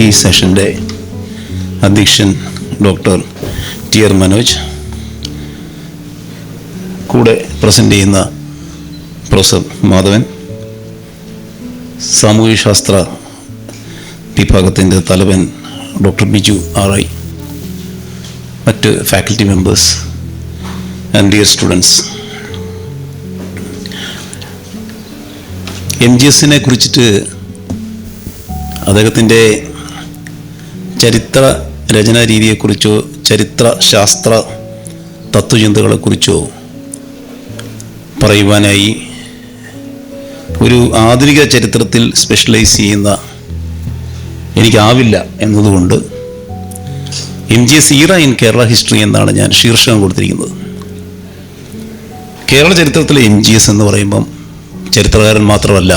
ഈ സെഷന്റെ അധ്യക്ഷൻ doctor T R Manoj കൂടെ പ്രസന്റ് ചെയ്യുന്ന പ്രൊഫസർ മാധവൻ സാമൂഹ്യശാസ്ത്ര വിഭാഗത്തിന്റെ തലവൻ ഡോക്ടർ ബിജു ആർ ഐ മറ്റ് faculty members and dear students. M G എസിനെ കുറിച്ചിട്ട് അദ്ദേഹത്തിന്റെ ചരിത്ര രചനാ രീതിയെക്കുറിച്ചോ ചരിത്ര ശാസ്ത്ര തത്വചിന്തകളെക്കുറിച്ചോ പറയുവാനായി ഒരു ആധുനിക ചരിത്രത്തിൽ സ്പെഷ്യലൈസ് ചെയ്യുന്ന എനിക്കാവില്ല എന്നതുകൊണ്ട് M G S era in Kerala history എന്നാണ് ഞാൻ ശീർഷകം കൊടുത്തിരിക്കുന്നത്. കേരള ചരിത്രത്തിലെ എം ജി എസ് എന്ന് പറയുമ്പം ചരിത്രകാരൻ മാത്രമല്ല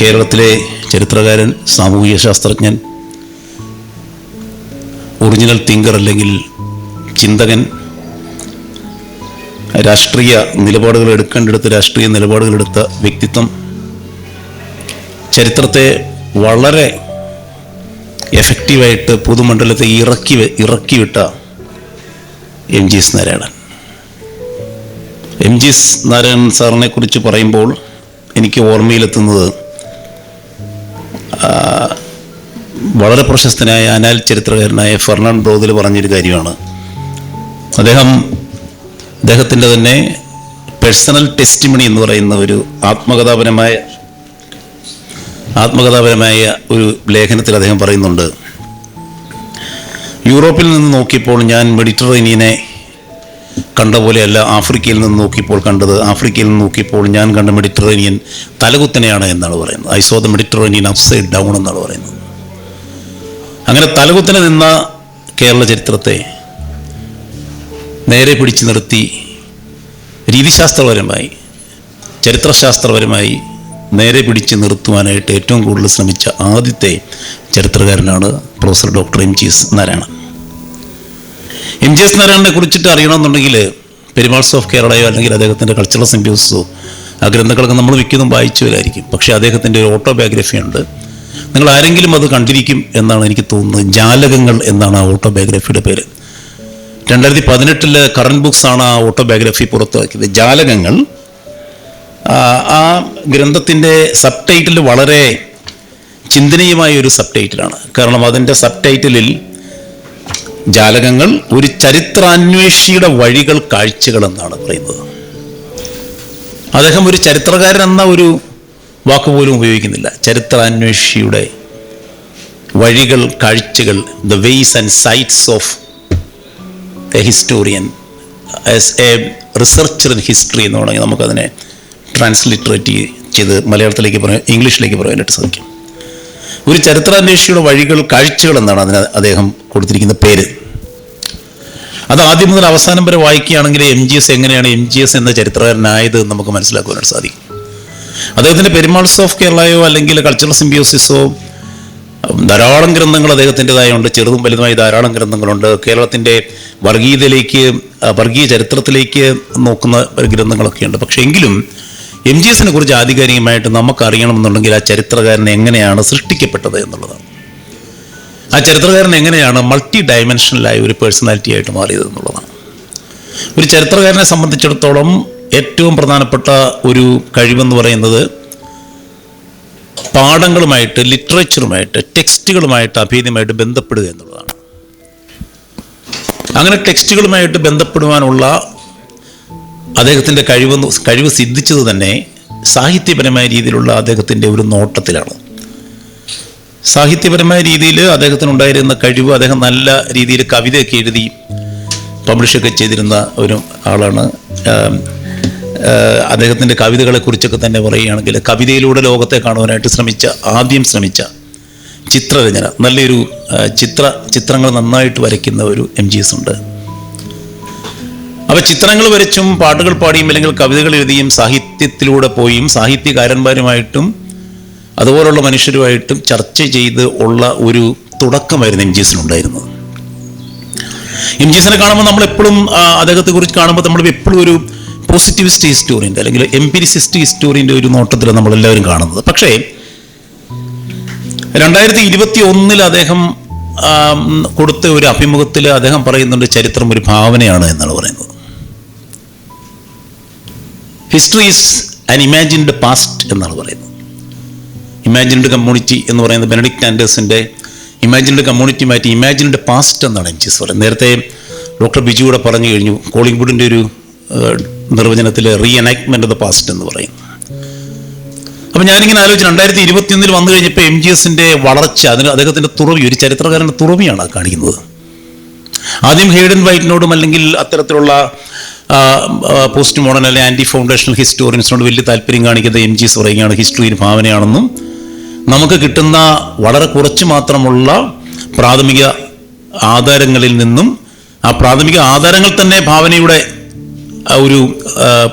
കേരളത്തിലെ ചരിത്രകാരൻ സാമൂഹിക ശാസ്ത്രജ്ഞൻ ഒറിജിനൽ തിങ്കർ അല്ലെങ്കിൽ ചിന്തകൻ രാഷ്ട്രീയ നിലപാടുകൾ എടുക്കേണ്ടടുത്ത് രാഷ്ട്രീയ നിലപാടുകളെടുത്ത വ്യക്തിത്വം ചരിത്രത്തെ വളരെ എഫക്റ്റീവായിട്ട് പൊതുമണ്ഡലത്തെ ഇറക്കി ഇറക്കിവിട്ട ഇറക്കി വിട്ട M G S Narayanan. M G S Narayanan സാറിനെ കുറിച്ച് പറയുമ്പോൾ എനിക്ക് ഓർമ്മയിലെത്തുന്നത് വളരെ പ്രശസ്തനായ അനാൽ ചരിത്രകാരനായ ഫെർണാൻ ബ്രോദിൽ പറഞ്ഞൊരു കാര്യമാണ്. അദ്ദേഹം അദ്ദേഹത്തിന്റെ തന്നെ പേഴ്സണൽ ടെസ്റ്റിമണി എന്ന് പറയുന്ന ഒരു ആത്മകഥാപരമായ ആത്മകഥാപരമായ ഒരു ലേഖനത്തിൽ അദ്ദേഹം പറയുന്നുണ്ട്. യൂറോപ്പിൽ നിന്ന് നോക്കിയപ്പോൾ ഞാൻ മെഡിറ്ററേനിയനെ കണ്ട പോലെയല്ല ആഫ്രിക്കയിൽ നിന്ന് നോക്കിയപ്പോൾ കണ്ടത്. ആഫ്രിക്കയിൽ നിന്ന് നോക്കിയപ്പോൾ ഞാൻ കണ്ട മെഡിറ്ററേനിയൻ തലകുത്തനെയാണ് എന്നാണ് പറയുന്നത്. I saw the Mediterranean upside down എന്നാണ് പറയുന്നത്. അങ്ങനെ തലകുത്തിന് നിന്ന കേരള ചരിത്രത്തെ നേരെ പിടിച്ചു നിർത്തി രീതിശാസ്ത്രപരമായി ചരിത്രശാസ്ത്രപരമായി നേരെ പിടിച്ച് നിർത്തുവാനായിട്ട് ഏറ്റവും കൂടുതൽ ശ്രമിച്ച ആദ്യത്തെ ചരിത്രകാരനാണ് professor doctor M G S Narayanan. M G S നാരായണനെ കുറിച്ചിട്ട് അറിയണമെന്നുണ്ടെങ്കിൽ പെരുമാൾസ് ഓഫ് കേരളയോ അല്ലെങ്കിൽ അദ്ദേഹത്തിന്റെ കൾച്ചറൽ സിംബ്യൂസോ ആ ഗ്രന്ഥങ്ങളൊക്കെ നമ്മൾ മിക്കതും വായിച്ചവരായിരിക്കും. പക്ഷേ അദ്ദേഹത്തിന്റെ ഒരു ഓട്ടോബയോഗ്രഫി ഉണ്ട്. നിങ്ങൾ ആരെങ്കിലും അത് കണ്ടിരിക്കും എന്നാണ് എനിക്ക് തോന്നുന്നത്. ജാലകങ്ങൾ എന്നാണ് ആ ഓട്ടോബയോഗ്രഫിയുടെ പേര്. രണ്ടായിരത്തി പതിനെട്ടിൽ കറണ്ട് ബുക്സ് ആണ് ആ ഓട്ടോബയോഗ്രഫി പുറത്തിറക്കിയത് ജാലകങ്ങൾ ആ, ഗ്രന്ഥത്തിന്റെ സബ് ടൈറ്റിൽ വളരെ ചിന്തനീയമായ ഒരു സബ് ടൈറ്റിലാണ് കാരണം അതിന്റെ സബ് ടൈറ്റിലിൽ ജാലകങ്ങൾ ഒരു ചരിത്രാന്വേഷിയുടെ വഴികൾ കാഴ്ചകൾ എന്നാണ് പറയുന്നത്. അദ്ദേഹം ഒരു ചരിത്രകാരൻ എന്ന ഒരു വാക്ക് പോലും ഉപയോഗിക്കുന്നില്ല. ചരിത്രാന്വേഷിയുടെ വഴികൾ കാഴ്ചകൾ the ways and sights of a historian as a researcher in history എന്ന് വേണമെങ്കിൽ നമുക്കതിനെ ട്രാൻസ്ലിറ്ററേറ്റ് ചെയ്ത് മലയാളത്തിലേക്ക് പറയാൻ ഇംഗ്ലീഷിലേക്ക് പറയാനായിട്ട് സാധിക്കും. ഒരു ചരിത്രാന്വേഷിയുടെ വഴികൾ കാഴ്ചകൾ എന്നാണ് അതിന് അദ്ദേഹം കൊടുത്തിരിക്കുന്ന പേര്. അത് ആദ്യം മുതൽ അവസാനം വരെ വായിക്കുകയാണെങ്കിൽ എം ജി എസ് എങ്ങനെയാണ് എം ജി എസ് എന്ന ചരിത്രകാരനായത് നമുക്ക് മനസ്സിലാക്കുവാനായിട്ട് സാധിക്കും. അദ്ദേഹത്തിന്റെ പെരുമാൾസ് ഓഫ് കേരളയോ അല്ലെങ്കിൽ കൾച്ചറൽ സിംബിയോസിസോ ധാരാളം ഗ്രന്ഥങ്ങൾ അദ്ദേഹത്തിന്റെതായുണ്ട് ചെറുതും വലുതുമായി ധാരാളം ഗ്രന്ഥങ്ങളുണ്ട്. കേരളത്തിന്റെ വർഗീയതയിലേക്ക് വർഗീയ ചരിത്രത്തിലേക്ക് നോക്കുന്ന ഒരു ഗ്രന്ഥങ്ങളൊക്കെ ഉണ്ട് പക്ഷേ എങ്കിലും എം ജി എസിനെ കുറിച്ച് ആധികാരികമായിട്ട് നമുക്ക് അറിയണമെന്നുണ്ടെങ്കിൽ ആ ചരിത്രകാരൻ എങ്ങനെയാണ് സൃഷ്ടിക്കപ്പെട്ടത് എന്നുള്ളതാണ്. ആ ചരിത്രകാരൻ എങ്ങനെയാണ് മൾട്ടി ഡയമെൻഷനലായ ഒരു പേഴ്സണാലിറ്റി ആയിട്ട് മാറിയത് എന്നുള്ളതാണ്. ഒരു ചരിത്രകാരനെ സംബന്ധിച്ചിടത്തോളം ഏറ്റവും പ്രധാനപ്പെട്ട ഒരു കഴിവെന്ന് പറയുന്നത് പാഠങ്ങളുമായിട്ട് ലിറ്ററേച്ചറുമായിട്ട് ടെക്സ്റ്റുകളുമായിട്ട് അഭേദ്യമായിട്ട് ബന്ധപ്പെടുക എന്നുള്ളതാണ്. അങ്ങനെ ടെക്സ്റ്റുകളുമായിട്ട് ബന്ധപ്പെടുവാനുള്ള അദ്ദേഹത്തിന്റെ കഴിവ് കഴിവ് സിദ്ധിച്ചത് തന്നെ സാഹിത്യപരമായ രീതിയിലുള്ള അദ്ദേഹത്തിന്റെ ഒരു നോട്ടത്തിലാണ്. സാഹിത്യപരമായ രീതിയിൽ അദ്ദേഹത്തിനുണ്ടായിരുന്ന കഴിവ് അദ്ദേഹം നല്ല രീതിയിൽ കവിതയൊക്കെ എഴുതി പബ്ലിഷൊക്കെ ചെയ്തിരുന്ന ഒരു ആളാണ് അദ്ദേഹത്തിന്റെ കവിതകളെക്കുറിച്ചൊക്കെ തന്നെ പറയുകയാണെങ്കിൽ കവിതയിലൂടെ ലോകത്തെ കാണുവാനായിട്ട് ശ്രമിച്ച ആദ്യം ശ്രമിച്ച ചിത്രരചന നല്ലൊരു ചിത്ര ചിത്രങ്ങൾ നന്നായിട്ട് വരയ്ക്കുന്ന ഒരു എം ജി എസ് ഉണ്ട്. അപ്പോൾ ചിത്രങ്ങൾ വരച്ചും പാട്ടുകൾ പാടിയും അല്ലെങ്കിൽ കവിതകൾ എഴുതിയും സാഹിത്യത്തിലൂടെ പോയും സാഹിത്യകാരന്മാരുമായിട്ടും അതുപോലുള്ള മനുഷ്യരുമായിട്ടും ചർച്ച ചെയ്ത് ഉള്ള ഒരു തുടക്കമായിരുന്നു എം ജി എസിനുണ്ടായിരുന്നത് എം ജി എസിനെ കാണുമ്പോൾ നമ്മൾ എപ്പോഴും അദ്ദേഹത്തെ കുറിച്ച് കാണുമ്പോൾ നമ്മൾ എപ്പോഴും ഒരു പോസിറ്റിവിസ്റ്റ് ഹിസ്റ്റോറിയന്റെ അല്ലെങ്കിൽ എംപിരിസിസ്റ്റ് ഹിസ്റ്റോറിയന്റെ ഒരു നോട്ടത്തിൽ നമ്മൾ എല്ലാവരും കാണുന്നത്. പക്ഷേ രണ്ടായിരത്തി ഇരുപത്തി ഒന്നിൽ അദ്ദേഹം കൊടുത്ത ഒരു അഭിമുഖത്തിൽ അദ്ദേഹം പറയുന്നുണ്ട് ചരിത്രം ഒരു ഭാവനയാണ് എന്നാണ് പറയുന്നത്. History is an imagined past എന്നാണ് പറയുന്നത്. ഇമാജിൻഡ് കമ്മ്യൂണിറ്റി എന്ന് പറയുന്നത് ബെനഡിക്ട് ആൻഡേഴ്സിന്റെ ഇമാജിൻഡ് കമ്മ്യൂണിറ്റി മാറ്റി ഇമാജിൻഡ് പാസ്റ്റ് എന്നാണ് എം ജി എസ് പറയുന്നത്. നേരത്തെ ഡോക്ടർ ബിജു കൂടെ പറഞ്ഞു കഴിഞ്ഞു. കോളിംഗ്വുഡിന്റെ ഒരു നിർവചനത്തിൽ re enactment of the past എന്ന് പറയും. അപ്പം ഞാനിങ്ങനെ ആലോചിച്ചു രണ്ടായിരത്തി ഇരുപത്തിയൊന്നിൽ വന്നു കഴിഞ്ഞപ്പോൾ എം ജി എസിന്റെ വളർച്ച അതിന് അദ്ദേഹത്തിന്റെ തുറവി ഒരു ചരിത്രകാരന്റെ തുറവിയാണ് കാണിക്കുന്നത്. ആദ്യം ഹെയ്ഡൻ വൈറ്റിനോടും അല്ലെങ്കിൽ അത്തരത്തിലുള്ള പോസ്റ്റ് മോഡേൺ അല്ലെങ്കിൽ ആന്റി ഫൗണ്ടേഷണൽ ഹിസ്റ്റോറിയൻസിനോട് വലിയ താല്പര്യം കാണിക്കുന്ന എം ജി എസ് പറയുകയാണ് ഹിസ്റ്ററി ഭാവനയാണെന്നും നമുക്ക് കിട്ടുന്ന വളരെ കുറച്ച് മാത്രമുള്ള പ്രാഥമിക ആധാരങ്ങളിൽ നിന്നും ആ പ്രാഥമിക ആധാരങ്ങൾ തന്നെ ഭാവനയുടെ ഒരു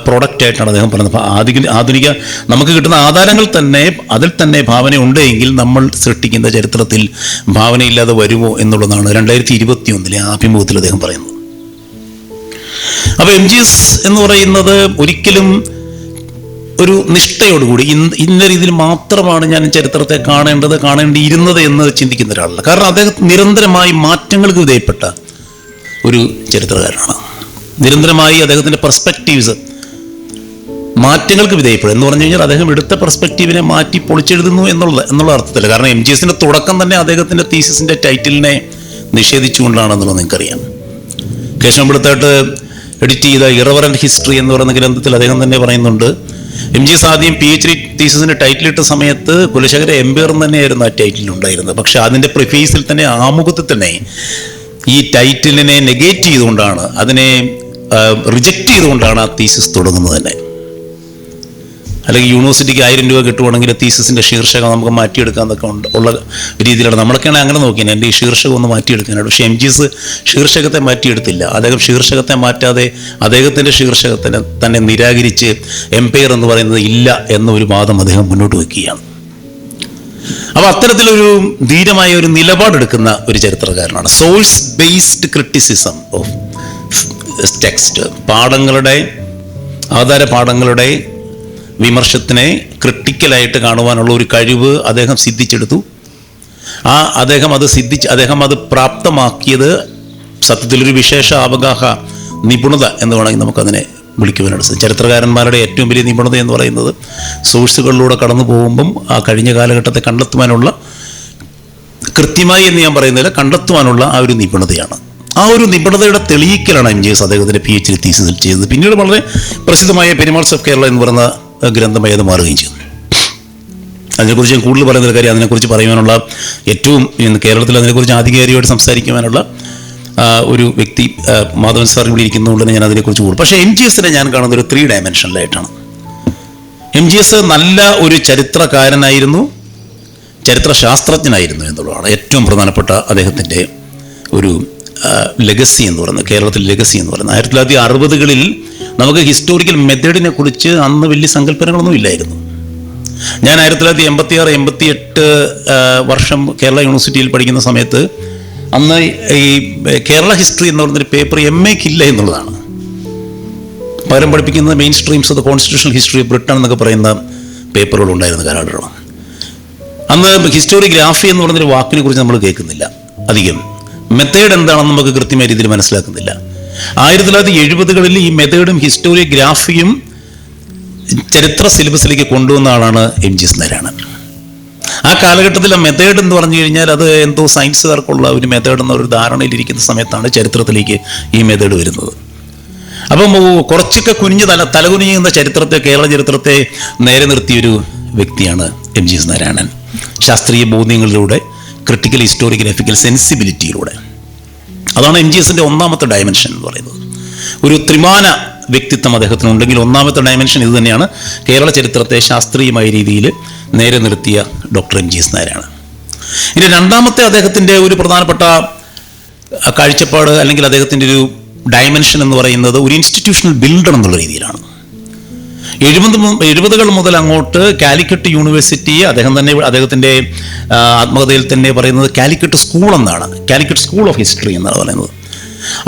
പ്രോഡക്റ്റായിട്ടാണ് അദ്ദേഹം പറയുന്നത് ആധുനിക ആധുനിക നമുക്ക് കിട്ടുന്ന ആധാരങ്ങൾ തന്നെ അതിൽ തന്നെ ഭാവന ഉണ്ട് എങ്കിൽ നമ്മൾ സൃഷ്ടിക്കുന്ന ചരിത്രത്തിൽ ഭാവനയില്ലാതെ വരുമോ എന്നുള്ളതാണ് രണ്ടായിരത്തി ഇരുപത്തി ഒന്നിലെ അഭിമുഖത്തിൽ അദ്ദേഹം പറയുന്നത്. അപ്പോൾ എം ജി എസ് എന്ന് പറയുന്നത് ഒരിക്കലും ഒരു നിഷ്ഠയോടുകൂടി ഇന്ന രീതിയിൽ മാത്രമാണ് ഞാൻ ചരിത്രത്തെ കാണേണ്ടത് കാണേണ്ടിയിരുന്നത് എന്ന് ചിന്തിക്കുന്ന ഒരാളല്ല. കാരണം അദ്ദേഹം നിരന്തരമായി മാറ്റങ്ങൾക്ക് വിധേയപ്പെട്ട ഒരു ചരിത്രകാരനാണ്. നിരന്തരമായി അദ്ദേഹത്തിന്റെ പെർസ്പെക്റ്റീവ്സ് മാറ്റങ്ങൾക്ക് വിധേയപ്പെടും. എന്ന് പറഞ്ഞു കഴിഞ്ഞാൽ അദ്ദേഹം എടുത്ത പെർസ്പെക്റ്റീവിനെ മാറ്റി പൊളിച്ചെഴുതുന്നു എന്നുള്ളത് എന്നുള്ള അർത്ഥത്തിൽ കാരണം എം ജി എസിന്റെ തുടക്കം തന്നെ അദ്ദേഹത്തിന്റെ തീസിസിന്റെ ടൈറ്റിലിനെ നിഷേധിച്ചുകൊണ്ടാണെന്നുള്ളത് നിങ്ങൾക്കറിയാം. കേശവപിടുത്തായിട്ട് എഡിറ്റ് ചെയ്ത ഇറവറൻ ഹിസ്റ്ററി എന്ന് പറയുന്ന ഗ്രന്ഥത്തിൽ അദ്ദേഹം തന്നെ പറയുന്നുണ്ട് എം ജി എസ് ആദ്യം പി എച്ച് ഡി തീസിസിന് ടൈറ്റിലിട്ട സമയത്ത് കുലശേഖര എംപയർ തന്നെയായിരുന്നു ആ ടൈറ്റിൽ ഉണ്ടായിരുന്നത്. പക്ഷെ അതിന്റെ പ്രിഫീസിൽ തന്നെ ആമുഖത്തിൽ തന്നെ ഈ ടൈറ്റിലിനെ നെഗേറ്റ് ചെയ്തുകൊണ്ടാണ് അതിനെ റിജക്റ്റ് ചെയ്തുകൊണ്ടാണ് ആ തീസിസ് തുടങ്ങുന്നത് തന്നെ. അല്ലെങ്കിൽ യൂണിവേഴ്സിറ്റിക്ക് ആയിരം രൂപ കിട്ടുവാണെങ്കിൽ തീസിസിന്റെ ശീർഷകം നമുക്ക് മാറ്റിയെടുക്കാന്നൊക്കെ ഉണ്ട് ഉള്ള രീതിയിലാണ്. നമ്മളൊക്കെയാണ് അങ്ങനെ നോക്കിയത്. എന്റെ ഈ ശീർഷകം ഒന്ന് മാറ്റിയെടുക്കാനായിട്ട്. പക്ഷേ എം ജി എസ് ശീർഷകത്തെ മാറ്റിയെടുത്തില്ല. അദ്ദേഹം ശീർഷകത്തെ മാറ്റാതെ അദ്ദേഹത്തിന്റെ ശീർഷകത്തിന് തന്നെ നിരാകരിച്ച് എംപയർ എന്ന് പറയുന്നത് ഇല്ല എന്നൊരു വാദം അദ്ദേഹം മുന്നോട്ട് വയ്ക്കുകയാണ്. അപ്പോൾ അത്തരത്തിലൊരു ധീരമായ ഒരു നിലപാടെടുക്കുന്ന ഒരു ചരിത്രകാരനാണ്. Source based criticism of text പാഠങ്ങളുടെ അവതാര പാഠങ്ങളുടെ വിമർശത്തിനെ ക്രിട്ടിക്കലായിട്ട് കാണുവാനുള്ള ഒരു കഴിവ് അദ്ദേഹം സിദ്ധിച്ചെടുത്തു. ആ അദ്ദേഹം അത് സിദ്ധിച്ച് അദ്ദേഹം അത് പ്രാപ്തമാക്കിയത് സത്യത്തിലൊരു വിശേഷ അവഗാഹ നിപുണത എന്ന് വേണമെങ്കിൽ നമുക്കതിനെ വിളിക്കുവാനായിട്ട് ചരിത്രകാരന്മാരുടെ ഏറ്റവും വലിയ നിപുണത എന്ന് പറയുന്നത് സോഴ്സുകളിലൂടെ കടന്നു പോകുമ്പം ആ കഴിഞ്ഞ കാലഘട്ടത്തെ കണ്ടെത്തുവാനുള്ള കൃത്യമായി എന്ന് ഞാൻ പറയുന്നില്ല കണ്ടെത്തുവാനുള്ള ആ ഒരു നിപുണതയാണ്. ആ ഒരു നിപുണതയുടെ തെളിയിക്കലാണ് എം ജി എസ് അദ്ദേഹത്തിന്റെ പി എച്ച് ഡി തീസിസിൽ ചെയ്തത്. പിന്നീട് വളരെ പ്രസിദ്ധമായ പെരുമാൾസ് ഓഫ് കേരള എന്ന് പറയുന്ന ഗ്രന്ഥമായി അത് മാറുകയും ചെയ്തു. അതിനെക്കുറിച്ച് ഞാൻ കൂടുതൽ പറയുന്ന കാര്യം അതിനെക്കുറിച്ച് പറയുവാനുള്ള ഏറ്റവും കേരളത്തിൽ അതിനെക്കുറിച്ച് ആധികാരികമായിട്ട് സംസാരിക്കുവാനുള്ള ഒരു വ്യക്തി മാധവൻ സാർ ഇവിടെ ഇരിക്കുന്നതുകൊണ്ട് തന്നെ ഞാൻ അതിനെക്കുറിച്ച് കൂടുതൽ പക്ഷേ എം ജി എസിനെ ഞാൻ കാണുന്നത് ഒരു ത്രീ ഡയമെൻഷനിലായിട്ടാണ് എം ജി എസ് നല്ല ഒരു ചരിത്രകാരനായിരുന്നു ചരിത്ര ശാസ്ത്രജ്ഞനായിരുന്നു എന്നുള്ളതാണ് ഏറ്റവും പ്രധാനപ്പെട്ട അദ്ദേഹത്തിന്റെ ഒരു ലെഗസി എന്ന് പറയുന്നത് കേരളത്തിൽ ലെഗസി എന്ന് പറയുന്നത്. ആയിരത്തി തൊള്ളായിരത്തി അറുപതുകളിൽ നമുക്ക് ഹിസ്റ്റോറിക്കൽ മെത്തേഡിനെ കുറിച്ച് അന്ന് വലിയ സങ്കല്പനങ്ങളൊന്നും ഇല്ലായിരുന്നു. ഞാൻ ആയിരത്തി തൊള്ളായിരത്തി എൺപത്തി ആറ് എൺപത്തി എട്ട് വർഷം കേരള യൂണിവേഴ്സിറ്റിയിൽ പഠിക്കുന്ന സമയത്ത് അന്ന് ഈ കേരള ഹിസ്റ്ററി എന്ന് പറയുന്നൊരു പേപ്പർ എം എക്ക് ഇല്ല എന്നുള്ളതാണ്. പകരം പഠിപ്പിക്കുന്നത് main streams of the constitutional history of Britain എന്നൊക്കെ പറയുന്ന പേപ്പറുകൾ ഉണ്ടായിരുന്ന കാലഘട്ടമാണ് അന്ന് ഹിസ്റ്റോറിഗ്രാഫി എന്ന് പറയുന്നൊരു വാക്കിനെ കുറിച്ച് നമ്മൾ കേൾക്കുന്നില്ല അധികം. മെത്തേഡ് എന്താണെന്ന് നമുക്ക് കൃത്യമായ രീതിയിൽ മനസ്സിലാക്കുന്നില്ല. ആയിരത്തി തൊള്ളായിരത്തി എഴുപതുകളിൽ ഈ മെത്തേഡും ഹിസ്റ്റോറിയോഗ്രാഫിയും ചരിത്ര സിലബസിലേക്ക് കൊണ്ടുവന്ന ആളാണ് എം ജി എസ് ആ കാലഘട്ടത്തിൽ ആ മെത്തേഡ് എന്ന് പറഞ്ഞു കഴിഞ്ഞാൽ അത് എന്തോ സയൻസുകാർക്കുള്ള ഒരു മെത്തേഡ് എന്നൊരു ധാരണയിലിരിക്കുന്ന സമയത്താണ് ചരിത്രത്തിലേക്ക് ഈ മെത്തേഡ് വരുന്നത്. അപ്പം കുറച്ചൊക്കെ കുനിഞ്ഞ് തല തലകുനിഞ്ഞുന്ന ചരിത്രത്തെ കേരള ചരിത്രത്തെ നേരെ നിർത്തിയൊരു വ്യക്തിയാണ് എം ജി നാരായണൻ ശാസ്ത്രീയ ബോധ്യങ്ങളിലൂടെ ക്രിട്ടിക്കൽ ഹിസ്റ്റോറിയോഗ്രാഫിക്കൽ സെൻസിബിലിറ്റിയിലൂടെ അതാണ് എം ജി എസിന്റെ ഒന്നാമത്തെ ഡയമെൻഷൻ എന്ന് പറയുന്നത്. ഒരു ത്രിമാന വ്യക്തിത്വം അദ്ദേഹത്തിനുണ്ടെങ്കിൽ ഒന്നാമത്തെ ഡയമെൻഷൻ ഇത് തന്നെയാണ്. കേരള ചരിത്രത്തെ ശാസ്ത്രീയമായ രീതിയിൽ നേരെ നിർത്തിയ ഡോക്ടർ എം ജി എസ് നായരാണ്. ഇനി രണ്ടാമത്തെ അദ്ദേഹത്തിന്റെ ഒരു പ്രധാനപ്പെട്ട കാഴ്ചപ്പാട് അല്ലെങ്കിൽ അദ്ദേഹത്തിന്റെ ഒരു ഡയമെൻഷൻ എന്ന് പറയുന്നത് ഒരു ഇൻസ്റ്റിറ്റ്യൂഷണൽ ബിൽഡർ എന്നുള്ള രീതിയിലാണ്. എഴുപത് എഴുപതുകൾ മുതൽ അങ്ങോട്ട് കാലിക്കറ്റ് യൂണിവേഴ്സിറ്റി അദ്ദേഹം തന്നെ അദ്ദേഹത്തിന്റെ ആത്മകഥയിൽ തന്നെ പറയുന്നത് കാലിക്കറ്റ് സ്കൂൾ എന്നാണ്. കാലിക്കറ്റ് സ്കൂൾ ഓഫ് ഹിസ്റ്ററി എന്നാണ് പറയുന്നത്.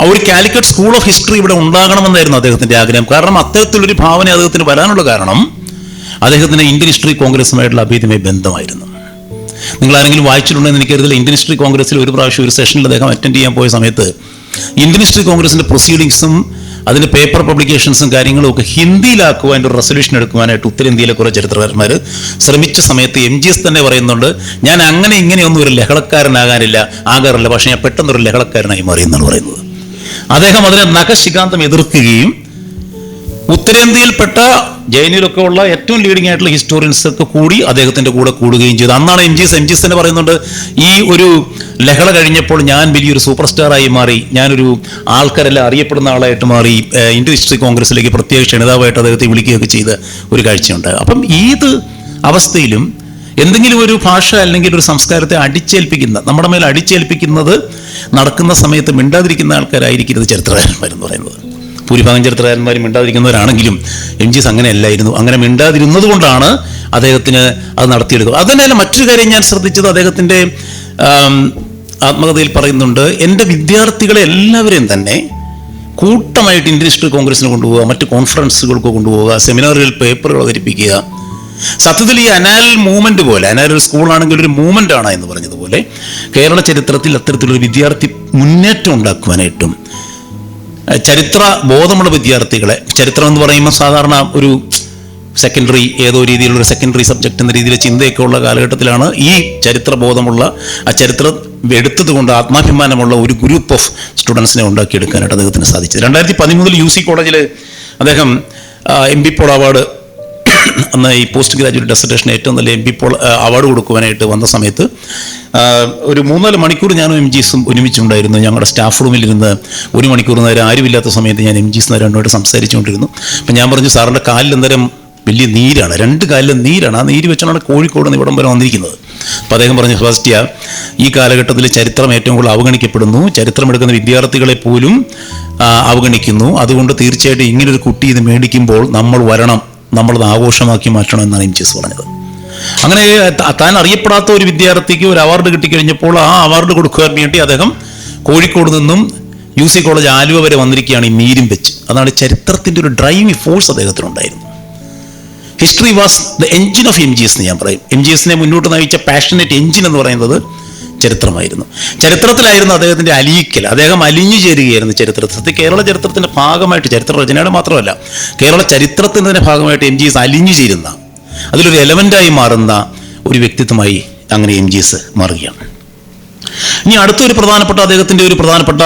ആ ഒരു കാലിക്കറ്റ് സ്കൂൾ ഓഫ് ഹിസ്റ്ററി ഇവിടെ ഉണ്ടാകണമെന്നായിരുന്നു അദ്ദേഹത്തിന്റെ ആഗ്രഹം. കാരണം അത്തരത്തിലൊരു ഭാവന അദ്ദേഹത്തിന് വരാനുള്ള കാരണം അദ്ദേഹത്തിന് ഇന്ത്യൻ ഹിസ്റ്ററി കോൺഗ്രസുമായിട്ടുള്ള അഭേദ്യമായ ബന്ധമായിരുന്നു. നിങ്ങൾ ആരെങ്കിലും വായിച്ചിട്ടുണ്ടെന്ന് എനിക്കറിയില്ല ഇന്ത്യൻ ഹിസ്റ്ററി കോൺഗ്രസ്സിൽ ഒരു പ്രാവശ്യം ഒരു സെഷനിൽ അദ്ദേഹം അറ്റൻഡ് ചെയ്യാൻ പോയ സമയത്ത് ഇന്ത്യൻ ഹിസ്റ്ററി കോൺഗ്രസിന്റെ പ്രൊസീഡിങ്സും അതിന്റെ പേപ്പർ പബ്ലിക്കേഷൻസും കാര്യങ്ങളും ഒക്കെ ഹിന്ദിയിലാക്കുവാൻ ഒരു റെസൊല്യൂഷൻ എടുക്കുവാനായിട്ട് ഉത്തരേന്ത്യയിലെ കുറേ ചരിത്രകാരന്മാർ ശ്രമിച്ച സമയത്ത് എം ജി എസ് തന്നെ പറയുന്നുണ്ട് ഞാൻ അങ്ങനെ ഇങ്ങനെയൊന്നും ഒരു ലഹളക്കാരനാകാനില്ല ആകാറില്ല പക്ഷേ ഞാൻ പെട്ടെന്നൊരു ലഹളക്കാരനായി മാറിയെന്നാണ് പറയുന്നത്. അദ്ദേഹം അതിനെ നഖശികാന്തം എതിർക്കുകയും ഉത്തരേന്ത്യയിൽപ്പെട്ട ജൈനിലൊക്കെ ഉള്ള ഏറ്റവും ലീഡിംഗ് ആയിട്ടുള്ള ഹിസ്റ്റോറിയൻസ് ഒക്കെ കൂടി അദ്ദേഹത്തിന്റെ കൂടെ കൂടുകയും ചെയ്തു. അന്നാണ് എം ജി എം ജി തന്നെ പറയുന്നുണ്ട് ഈ ഒരു ലഹള കഴിഞ്ഞപ്പോൾ ഞാൻ വലിയൊരു സൂപ്പർ സ്റ്റാറായി മാറി ഞാനൊരു ആൾക്കാരെല്ലാം അറിയപ്പെടുന്ന ആളായിട്ട് മാറി ഇന്ത്യൻ ഹിസ്റ്ററി കോൺഗ്രസിലേക്ക് പ്രത്യേക ക്ഷണിതാവായിട്ട് അദ്ദേഹത്തെ വിളിക്കുകയൊക്കെ ചെയ്ത ഒരു കാഴ്ചയുണ്ട് അപ്പം ഏത് അവസ്ഥയിലും എന്തെങ്കിലും ഒരു ഭാഷ അല്ലെങ്കിൽ ഒരു സംസ്കാരത്തെ അടിച്ചേൽപ്പിക്കുന്ന നമ്മുടെ മേൽ അടിച്ചേൽപ്പിക്കുന്നത് നടക്കുന്ന സമയത്ത് മിണ്ടാതിരിക്കുന്ന ആൾക്കാരായിരിക്കരുത് ചരിത്രകാരന്മാരെന്ന് പറയുന്നത്. ഭൂരിഭാഗം ചരിത്രകാരന്മാരും മിണ്ടാതിരിക്കുന്നവരാണെങ്കിലും എം ജി എസ് അങ്ങനെയല്ലായിരുന്നു. അങ്ങനെ മിണ്ടാതിരുന്നത് കൊണ്ടാണ് അദ്ദേഹത്തിന് അത് നടത്തിയെടുക്കുക. അത് തന്നെയല്ല മറ്റൊരു കാര്യം ഞാൻ ശ്രദ്ധിച്ചത് അദ്ദേഹത്തിന്റെ ആത്മകഥയിൽ പറയുന്നുണ്ട് എന്റെ വിദ്യാർത്ഥികളെ എല്ലാവരെയും തന്നെ കൂട്ടമായിട്ട് ഇന്ത്യൻ ഹിസ്റ്ററി കോൺഗ്രസിന് കൊണ്ടുപോവുക മറ്റ് കോൺഫറൻസുകൾക്ക് കൊണ്ടുപോവുക സെമിനാറുകളിൽ പേപ്പറുകൾ അവതരിപ്പിക്കുക. സത്യത്തിൽ ഈ അനാൽ മൂവ്മെന്റ് പോലെ അനാൽ ഒരു സ്കൂളാണെങ്കിൽ ഒരു മൂവ്മെന്റ് ആണ് എന്ന് പറഞ്ഞതുപോലെ കേരള ചരിത്രത്തിൽ അത്തരത്തിലൊരു വിദ്യാർത്ഥി മുന്നേറ്റം ഉണ്ടാക്കുവാനായിട്ടും ചരിത്ര ബോധമുള്ള വിദ്യാർത്ഥികളെ ചരിത്രം എന്ന് പറയുമ്പോൾ സാധാരണ ഒരു സെക്കൻഡറി ഏതോ രീതിയിലുള്ള സെക്കൻഡറി സബ്ജക്റ്റ് എന്ന രീതിയിൽ ചിന്തയൊക്കെ ഉള്ള കാലഘട്ടത്തിലാണ് ഈ ചരിത്ര ബോധമുള്ള ആ ചരിത്രം എടുത്തതുകൊണ്ട് ആത്മാഭിമാനമുള്ള ഒരു ഗ്രൂപ്പ് ഓഫ് സ്റ്റുഡൻസിനെ ഉണ്ടാക്കിയെടുക്കാനായിട്ട് അദ്ദേഹത്തിന് സാധിച്ചത്. രണ്ടായിരത്തി പതിമൂന്നിൽ യു സി കോളേജിൽ അദ്ദേഹം എം ബി പോൾ അവാർഡ് അന്ന് ഈ പോസ്റ്റ് ഗ്രാജുവേറ്റ് ഡെസർട്ടേഷൻ ഏറ്റവും നല്ല എം പി പോൾ അവാർഡ് കൊടുക്കുവാനായിട്ട് വന്ന സമയത്ത് ഒരു മൂന്നാൽ മണിക്കൂർ ഞാനും എം ജിസും ഒരുമിച്ചുണ്ടായിരുന്നു. ഞങ്ങളുടെ സ്റ്റാഫ് റൂമിൽ ഇരുന്ന് ഒരു മണിക്കൂർ നേരം ആരുമില്ലാത്ത സമയത്ത് ഞാൻ എം ജിസ് രണ്ടുമായിട്ട് സംസാരിച്ചുകൊണ്ടിരുന്നു. അപ്പം ഞാൻ പറഞ്ഞു സാറിന്റെ കാലിൽ അന്നേരം വലിയ നീരാണ് രണ്ട് കാലിലും നീരാണ്. ആ നീര് വെച്ചാണ് കോഴിക്കോട് നിന്ന് ഇവിടം വരെ വന്നിരിക്കുന്നത്. അപ്പോൾ അദ്ദേഹം പറഞ്ഞു ഫസ്റ്റിയ ഈ കാലഘട്ടത്തിൽ ചരിത്രം ഏറ്റവും കൂടുതൽ അവഗണിക്കപ്പെടുന്നു. ചരിത്രം എടുക്കുന്ന വിദ്യാർത്ഥികളെ പോലും അവഗണിക്കുന്നു. അതുകൊണ്ട് തീർച്ചയായിട്ടും ഇങ്ങനൊരു കുട്ടി ഇത് മേടിക്കുമ്പോൾ നമ്മൾ വരണം. നമ്മളത് ആഘോഷമാക്കി മാറ്റണം എന്നാണ് എം ജി എസ് പറഞ്ഞത് അങ്ങനെ താൻ അറിയപ്പെടാത്ത ഒരു വിദ്യാർത്ഥിക്ക് ഒരു അവാർഡ് കിട്ടിക്കഴിഞ്ഞപ്പോൾ ആ അവാർഡ് കൊടുക്കുവാൻ വേണ്ടി അദ്ദേഹം കോഴിക്കോട് നിന്നും യു സി കോളേജ് ആലുവ വരെ വന്നിരിക്കുകയാണ് ഈ നീരും വെച്ച്. അതാണ് ചരിത്രത്തിന്റെ ഒരു ഡ്രൈവിംഗ് ഫോഴ്സ് അദ്ദേഹത്തിനുണ്ടായിരുന്നു history was the engine of M G S എന്ന് ഞാൻ പറയും. എം ജി എസിനെ മുന്നോട്ട് നയിച്ച പാഷനേറ്റ് എഞ്ചിൻ എന്ന് പറയുന്നത് ചരിത്രമായിരുന്നു. ചരിത്രത്തിലായിരുന്നു അദ്ദേഹത്തിന്റെ അലിയിക്കൽ അദ്ദേഹം അലിഞ്ഞു ചേരുകയായിരുന്നു ചരിത്രത്തിൽ. കേരള ചരിത്രത്തിന്റെ ഭാഗമായിട്ട് ചരിത്ര രചനയുടെ മാത്രമല്ല കേരള ചരിത്രത്തിന്റെ ഭാഗമായിട്ട് എം ജി എസ് അലിഞ്ഞു ചേരുന്ന അതിലൊരു എലമെന്റായി മാറുന്ന ഒരു വ്യക്തിത്വമായി അങ്ങനെ എം ജി എസ് മാറുകയാണ്. ഇനി അടുത്തൊരു പ്രധാനപ്പെട്ട അദ്ദേഹത്തിന്റെ ഒരു പ്രധാനപ്പെട്ട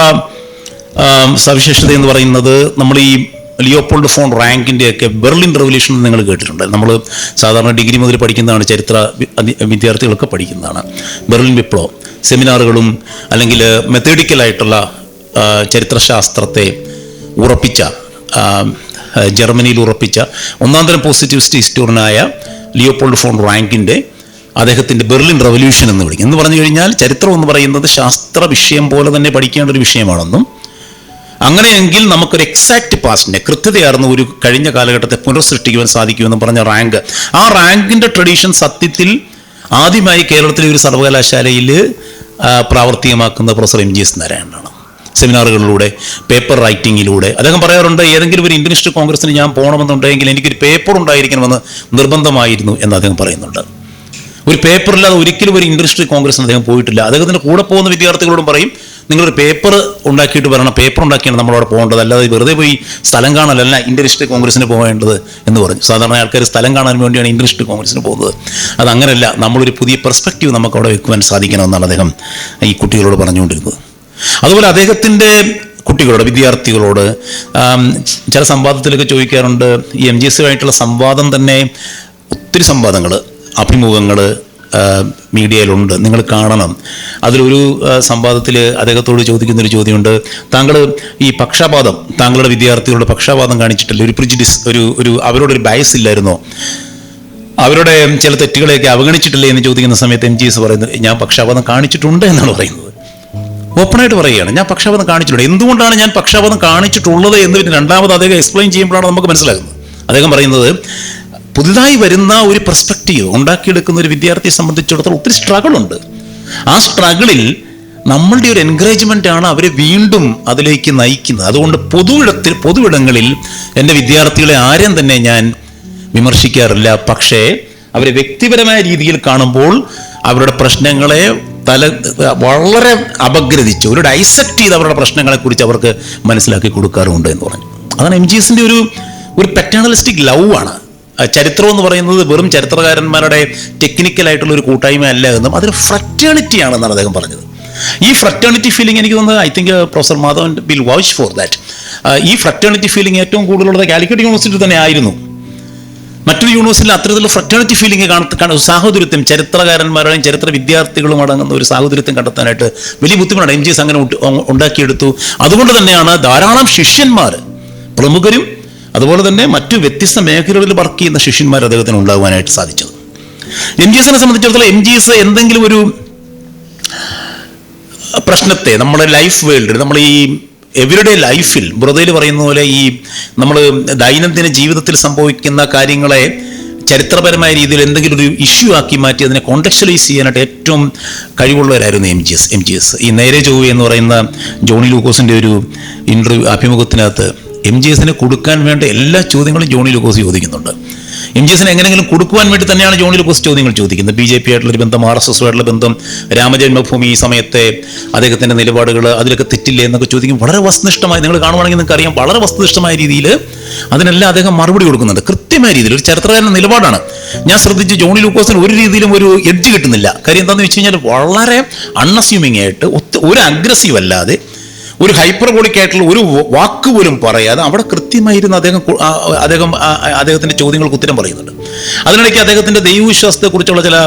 സവിശേഷത എന്ന് പറയുന്നത് നമ്മൾ ഈ ലിയോപോൾഡ് ഫോൺ റാങ്കിന്റെ ഒക്കെ ബെർലിൻ റെവല്യൂഷൻ നിങ്ങൾ കേട്ടിട്ടുണ്ട്. നമ്മൾ സാധാരണ ഡിഗ്രി മുതൽ പഠിക്കുന്നതാണ് ചരിത്ര വിദ്യാർത്ഥികളൊക്കെ പഠിക്കുന്നതാണ്. ബെർലിൻ വിപ്ലവം സെമിനാറുകളും അല്ലെങ്കിൽ മെത്തേഡിക്കലായിട്ടുള്ള ചരിത്രശാസ്ത്രത്തെ ഉറപ്പിച്ച ജർമ്മനിയിൽ ഉറപ്പിച്ച ഒന്നാം തരം പോസിറ്റിവിസ്റ്റ് ഹിസ്റ്റോറിയനായ ലിയോപോൾഡ് ഫോൺ റാങ്കിന്റെ അദ്ദേഹത്തിന്റെ ബെർലിൻ റവല്യൂഷൻ എന്ന് വിളിക്കും. എന്ന് പറഞ്ഞു കഴിഞ്ഞാൽ ചരിത്രം എന്ന് പറയുന്നത് ശാസ്ത്ര വിഷയം പോലെ തന്നെ പഠിക്കേണ്ട ഒരു വിഷയമാണെന്നും അങ്ങനെയെങ്കിൽ നമുക്കൊരു എക്സാക്ട് പാസ്റ്റിനെ കൃത്യതയാർന്ന ഒരു കഴിഞ്ഞ കാലഘട്ടത്തെ പുനഃസൃഷ്ടിക്കുവാൻ സാധിക്കുമെന്ന് പറഞ്ഞ റാങ്ക് ആ റാങ്കിന്റെ ട്രഡീഷൻ സത്യത്തിൽ ആദ്യമായി കേരളത്തിലെ ഒരു സർവകലാശാലയിൽ പ്രാവർത്തികമാക്കുന്ന പ്രൊഫസർ എം ജി എസ് നാരായണനാണ്. സെമിനാറുകളിലൂടെ പേപ്പർ റൈറ്റിങ്ങിലൂടെ അദ്ദേഹം പറയാറുണ്ട് ഏതെങ്കിലും ഒരു ഇന്ത്യനിസ്റ്റ് കോൺഗ്രസിന് ഞാൻ പോകണമെന്നുണ്ടെങ്കിൽ എനിക്കൊരു പേപ്പർ ഉണ്ടായിരിക്കണമെന്ന് നിർബന്ധമായിരുന്നു എന്ന് അദ്ദേഹം പറയുന്നുണ്ട്. ഒരു പേപ്പറില്ലാതെ ഒരിക്കലും ഒരു ഇൻഡസ്ട്രി കോൺഗ്രസിന് അദ്ദേഹം പോയിട്ടില്ല. അദ്ദേഹത്തിന്റെ കൂടെ പോകുന്ന വിദ്യാർത്ഥികളോടും പറയും നിങ്ങളൊരു പേപ്പർ ഉണ്ടാക്കിയിട്ട് വരണം പേപ്പർ ഉണ്ടാക്കിയാണ് നമ്മളവിടെ പോകേണ്ടത്. അല്ലാതെ വെറുതെ പോയി സ്ഥലം കാണലല്ല ഇൻഡസ്ട്രി കോൺഗ്രസിന് പോകേണ്ടത് എന്ന് പറഞ്ഞു. സാധാരണ ആൾക്കാർ സ്ഥലം കാണാൻ വേണ്ടിയാണ് ഇൻഡസ്ട്രി കോൺഗ്രസിന് പോകുന്നത്. അത് നമ്മളൊരു പുതിയ പെർസ്പെക്റ്റീവ് നമുക്ക് അവിടെ വെക്കുവാൻ സാധിക്കണമെന്നാണ് അദ്ദേഹം ഈ കുട്ടികളോട് പറഞ്ഞുകൊണ്ടിരുന്നത്. അതുപോലെ അദ്ദേഹത്തിന്റെ കുട്ടികളോട് വിദ്യാർത്ഥികളോട് ചില സംവാദത്തിലൊക്കെ ചോദിക്കാറുണ്ട്. ഈ എം ജി എസുമായിട്ടുള്ള സംവാദം തന്നെ ഒത്തിരി സംവാദങ്ങൾ അഭിമുഖങ്ങൾ മീഡിയയിലുണ്ട്. നിങ്ങൾ കാണണം. അതിലൊരു സംവാദത്തിൽ അദ്ദേഹത്തോട് ചോദിക്കുന്നൊരു ചോദ്യമുണ്ട്. താങ്കൾ ഈ പക്ഷപാതം താങ്കളുടെ വിദ്യാർത്ഥികളുടെ പക്ഷപാതം കാണിച്ചിട്ടില്ല ഒരു പ്രിജിഡിസ് ഒരു ഒരു അവരോടൊരു ബയസ് ഇല്ലായിരുന്നോ? അവരുടെ ചില തെറ്റുകളെയൊക്കെ അവഗണിച്ചിട്ടില്ലേ എന്ന് ചോദിക്കുന്ന സമയത്ത് എം ജി എസ് പറയുന്നത് ഞാൻ പക്ഷപാതം കാണിച്ചിട്ടുണ്ട് എന്നാണ് പറയുന്നത്. ഓപ്പണായിട്ട് പറയുകയാണ് ഞാൻ പക്ഷപാതം കാണിച്ചിട്ടുണ്ട്. എന്തുകൊണ്ടാണ് ഞാൻ പക്ഷപാതം കാണിച്ചിട്ടുള്ളത്? എന്ന് രണ്ടാമത് അദ്ദേഹം എക്സ്പ്ലെയിൻ ചെയ്യുമ്പോഴാണ് നമുക്ക് മനസ്സിലാകുന്നത്. അദ്ദേഹം പറയുന്നത് പുതുതായി വരുന്ന ഒരു പെർസ്പെക്റ്റീവ് ഉണ്ടാക്കിയെടുക്കുന്ന ഒരു വിദ്യാർത്ഥിയെ സംബന്ധിച്ചിടത്തോളം ഒത്തിരി സ്ട്രഗിൾ ഉണ്ട്. ആ സ്ട്രഗിളിൽ നമ്മളുടെ ഒരു എൻകറേജ്മെന്റ് ആണ് അവരെ വീണ്ടും അതിലേക്ക് നയിക്കുന്നത്. അതുകൊണ്ട് പൊതുവിടത്തിൽ പൊതുവിടങ്ങളിൽ എന്റെ വിദ്യാർത്ഥികളെ ആരെയും തന്നെ ഞാൻ വിമർശിക്കാറില്ല. പക്ഷേ അവരെ വ്യക്തിപരമായ രീതിയിൽ കാണുമ്പോൾ അവരുടെ പ്രശ്നങ്ങളെ തല വളരെ അപഗ്രഥിച്ച് ഒരു ഡൈസെക്ട് ചെയ്ത് അവരുടെ പ്രശ്നങ്ങളെക്കുറിച്ച് അവർക്ക് മനസ്സിലാക്കി കൊടുക്കാറുമുണ്ട് എന്ന് പറഞ്ഞു. അതാണ് എം ജി എസിന്റെ ഒരു ഒരു പെറ്റേണലിസ്റ്റിക് ലവ് ആണ്. ചരിത്രം എന്ന് പറയുന്നത് വെറും ചരിത്രകാരന്മാരുടെ ടെക്നിക്കലായിട്ടുള്ള ഒരു കൂട്ടായ്മ അല്ല എന്നും അതൊരു ഫ്രറ്റേണിറ്റി ആണെന്നാണ് അദ്ദേഹം പറഞ്ഞത്. ഈ ഫ്രറ്റേണിറ്റി ഫീലിംഗ് എനിക്ക് തോന്നുന്നത് I think professor Madhavan will watch for that ഈ ഫ്രറ്റേണിറ്റി ഫീലിംഗ് ഏറ്റവും കൂടുതലുള്ളത് കാലിക്കറ്റ് യൂണിവേഴ്സിറ്റി തന്നെ ആയിരുന്നു. മറ്റൊരു യൂണിവേഴ്സിറ്റിയിൽ അത്തരത്തിലുള്ള ഫ്രറ്റേണിറ്റി ഫീലിംഗ് കാണ സാഹോദര്യത്വം ചരിത്രകാരന്മാരുടെയും ചരിത്ര വിദ്യാർത്ഥികളും അടങ്ങുന്ന ഒരു സാഹോദര്യത്വം കണ്ടെത്താനായിട്ട് വലിയ ബുദ്ധിമുട്ടാണ്. എം ജി എസ് അങ്ങനെ ഉണ്ടാക്കിയെടുത്തു. അതുകൊണ്ട് തന്നെയാണ് ധാരാളം ശിഷ്യന്മാർ പ്രമുഖരും അതുപോലെ തന്നെ മറ്റു വ്യത്യസ്ത മേഖലകളിൽ വർക്ക് ചെയ്യുന്ന ശിഷ്യന്മാർ അദ്ദേഹത്തിന് ഉണ്ടാകുവാനായിട്ട് സാധിച്ചത്. എം ജി എസിനെ സംബന്ധിച്ചിടത്തോളം എം ജി എസ് എന്തെങ്കിലും ഒരു പ്രശ്നത്തെ നമ്മുടെ ലൈഫ് വേൾഡിൽ നമ്മൾ ഈ എവരുടെ ലൈഫിൽ ബ്രതയിൽ പറയുന്ന പോലെ ഈ നമ്മൾ ദൈനംദിന ജീവിതത്തിൽ സംഭവിക്കുന്ന കാര്യങ്ങളെ ചരിത്രപരമായ രീതിയിൽ എന്തെങ്കിലും ഒരു ഇഷ്യൂ ആക്കി മാറ്റി അതിനെ കോണ്ടക്ച്വലൈസ് ചെയ്യാനായിട്ട് ഏറ്റവും കഴിവുള്ളവരായിരുന്നു M G S M G S. ഈ നേരെ ചൊവ്വ എന്ന് പറയുന്ന ജോണി ലൂക്കോസിന്റെ ഒരു ഇന്റർവ്യൂ അഭിമുഖത്തിനകത്ത് എം ജി എസിന് കൊടുക്കാൻ വേണ്ട എല്ലാ ചോദ്യങ്ങളും ജോണി ലൂക്കോസ് ചോദിക്കുന്നുണ്ട്. എം ജി എസിന് എങ്ങനെങ്കിലും കൊടുക്കുവാൻ വേണ്ടി തന്നെയാണ് ജോണി ലൂക്കോസ് ചോദ്യങ്ങൾ ചോദിക്കുന്നത്. ബി ജെ പി ആയിട്ടുള്ളൊരു ബന്ധം ആർ എസ് എസുമായിട്ടുള്ള ബന്ധം രാമജന്മഭൂമി ഈ സമയത്തെ അദ്ദേഹത്തിന്റെ നിലപാടുകൾ അതിലൊക്കെ തെറ്റില്ലേ എന്നൊക്കെ ചോദിക്കും വളരെ വസ്തുനിഷ്ഠമായി നിങ്ങൾ കാണുവാണെങ്കിൽ നിങ്ങൾക്ക് അറിയാം വളരെ വസ്തുനിഷ്ഠമായ രീതിയിൽ അതിനെല്ലാം അദ്ദേഹം മറുപടി കൊടുക്കുന്നുണ്ട് കൃത്യമായ രീതിയിൽ ഒരു ചരിത്രകാരന്റെ നിലപാടാണ്. ഞാൻ ശ്രദ്ധിച്ച് ജോണി ലൂക്കോസിന് ഒരു രീതിയിലും ഒരു എഡ്ജ് കിട്ടുന്നില്ല. കാര്യം എന്താണെന്ന് വെച്ച് കഴിഞ്ഞാൽ വളരെ അൺഅസ്യൂമിങ് ആയിട്ട് ഒരു അഗ്രസീവ് അല്ലാതെ ഒരു ഹൈപ്പർബോളിക് ആയിട്ടുള്ള ഒരു വാക്ക് പോലും പറയാതെ അവിടെ കൃത്യമായിരുന്നു അദ്ദേഹം അദ്ദേഹം അദ്ദേഹത്തിന്റെ ചോദ്യങ്ങൾക്ക് ഉത്തരം പറയുന്നുണ്ട്. അതിനിടയ്ക്ക് അദ്ദേഹത്തിന്റെ ദൈവവിശ്വാസത്തെക്കുറിച്ചുള്ള ചില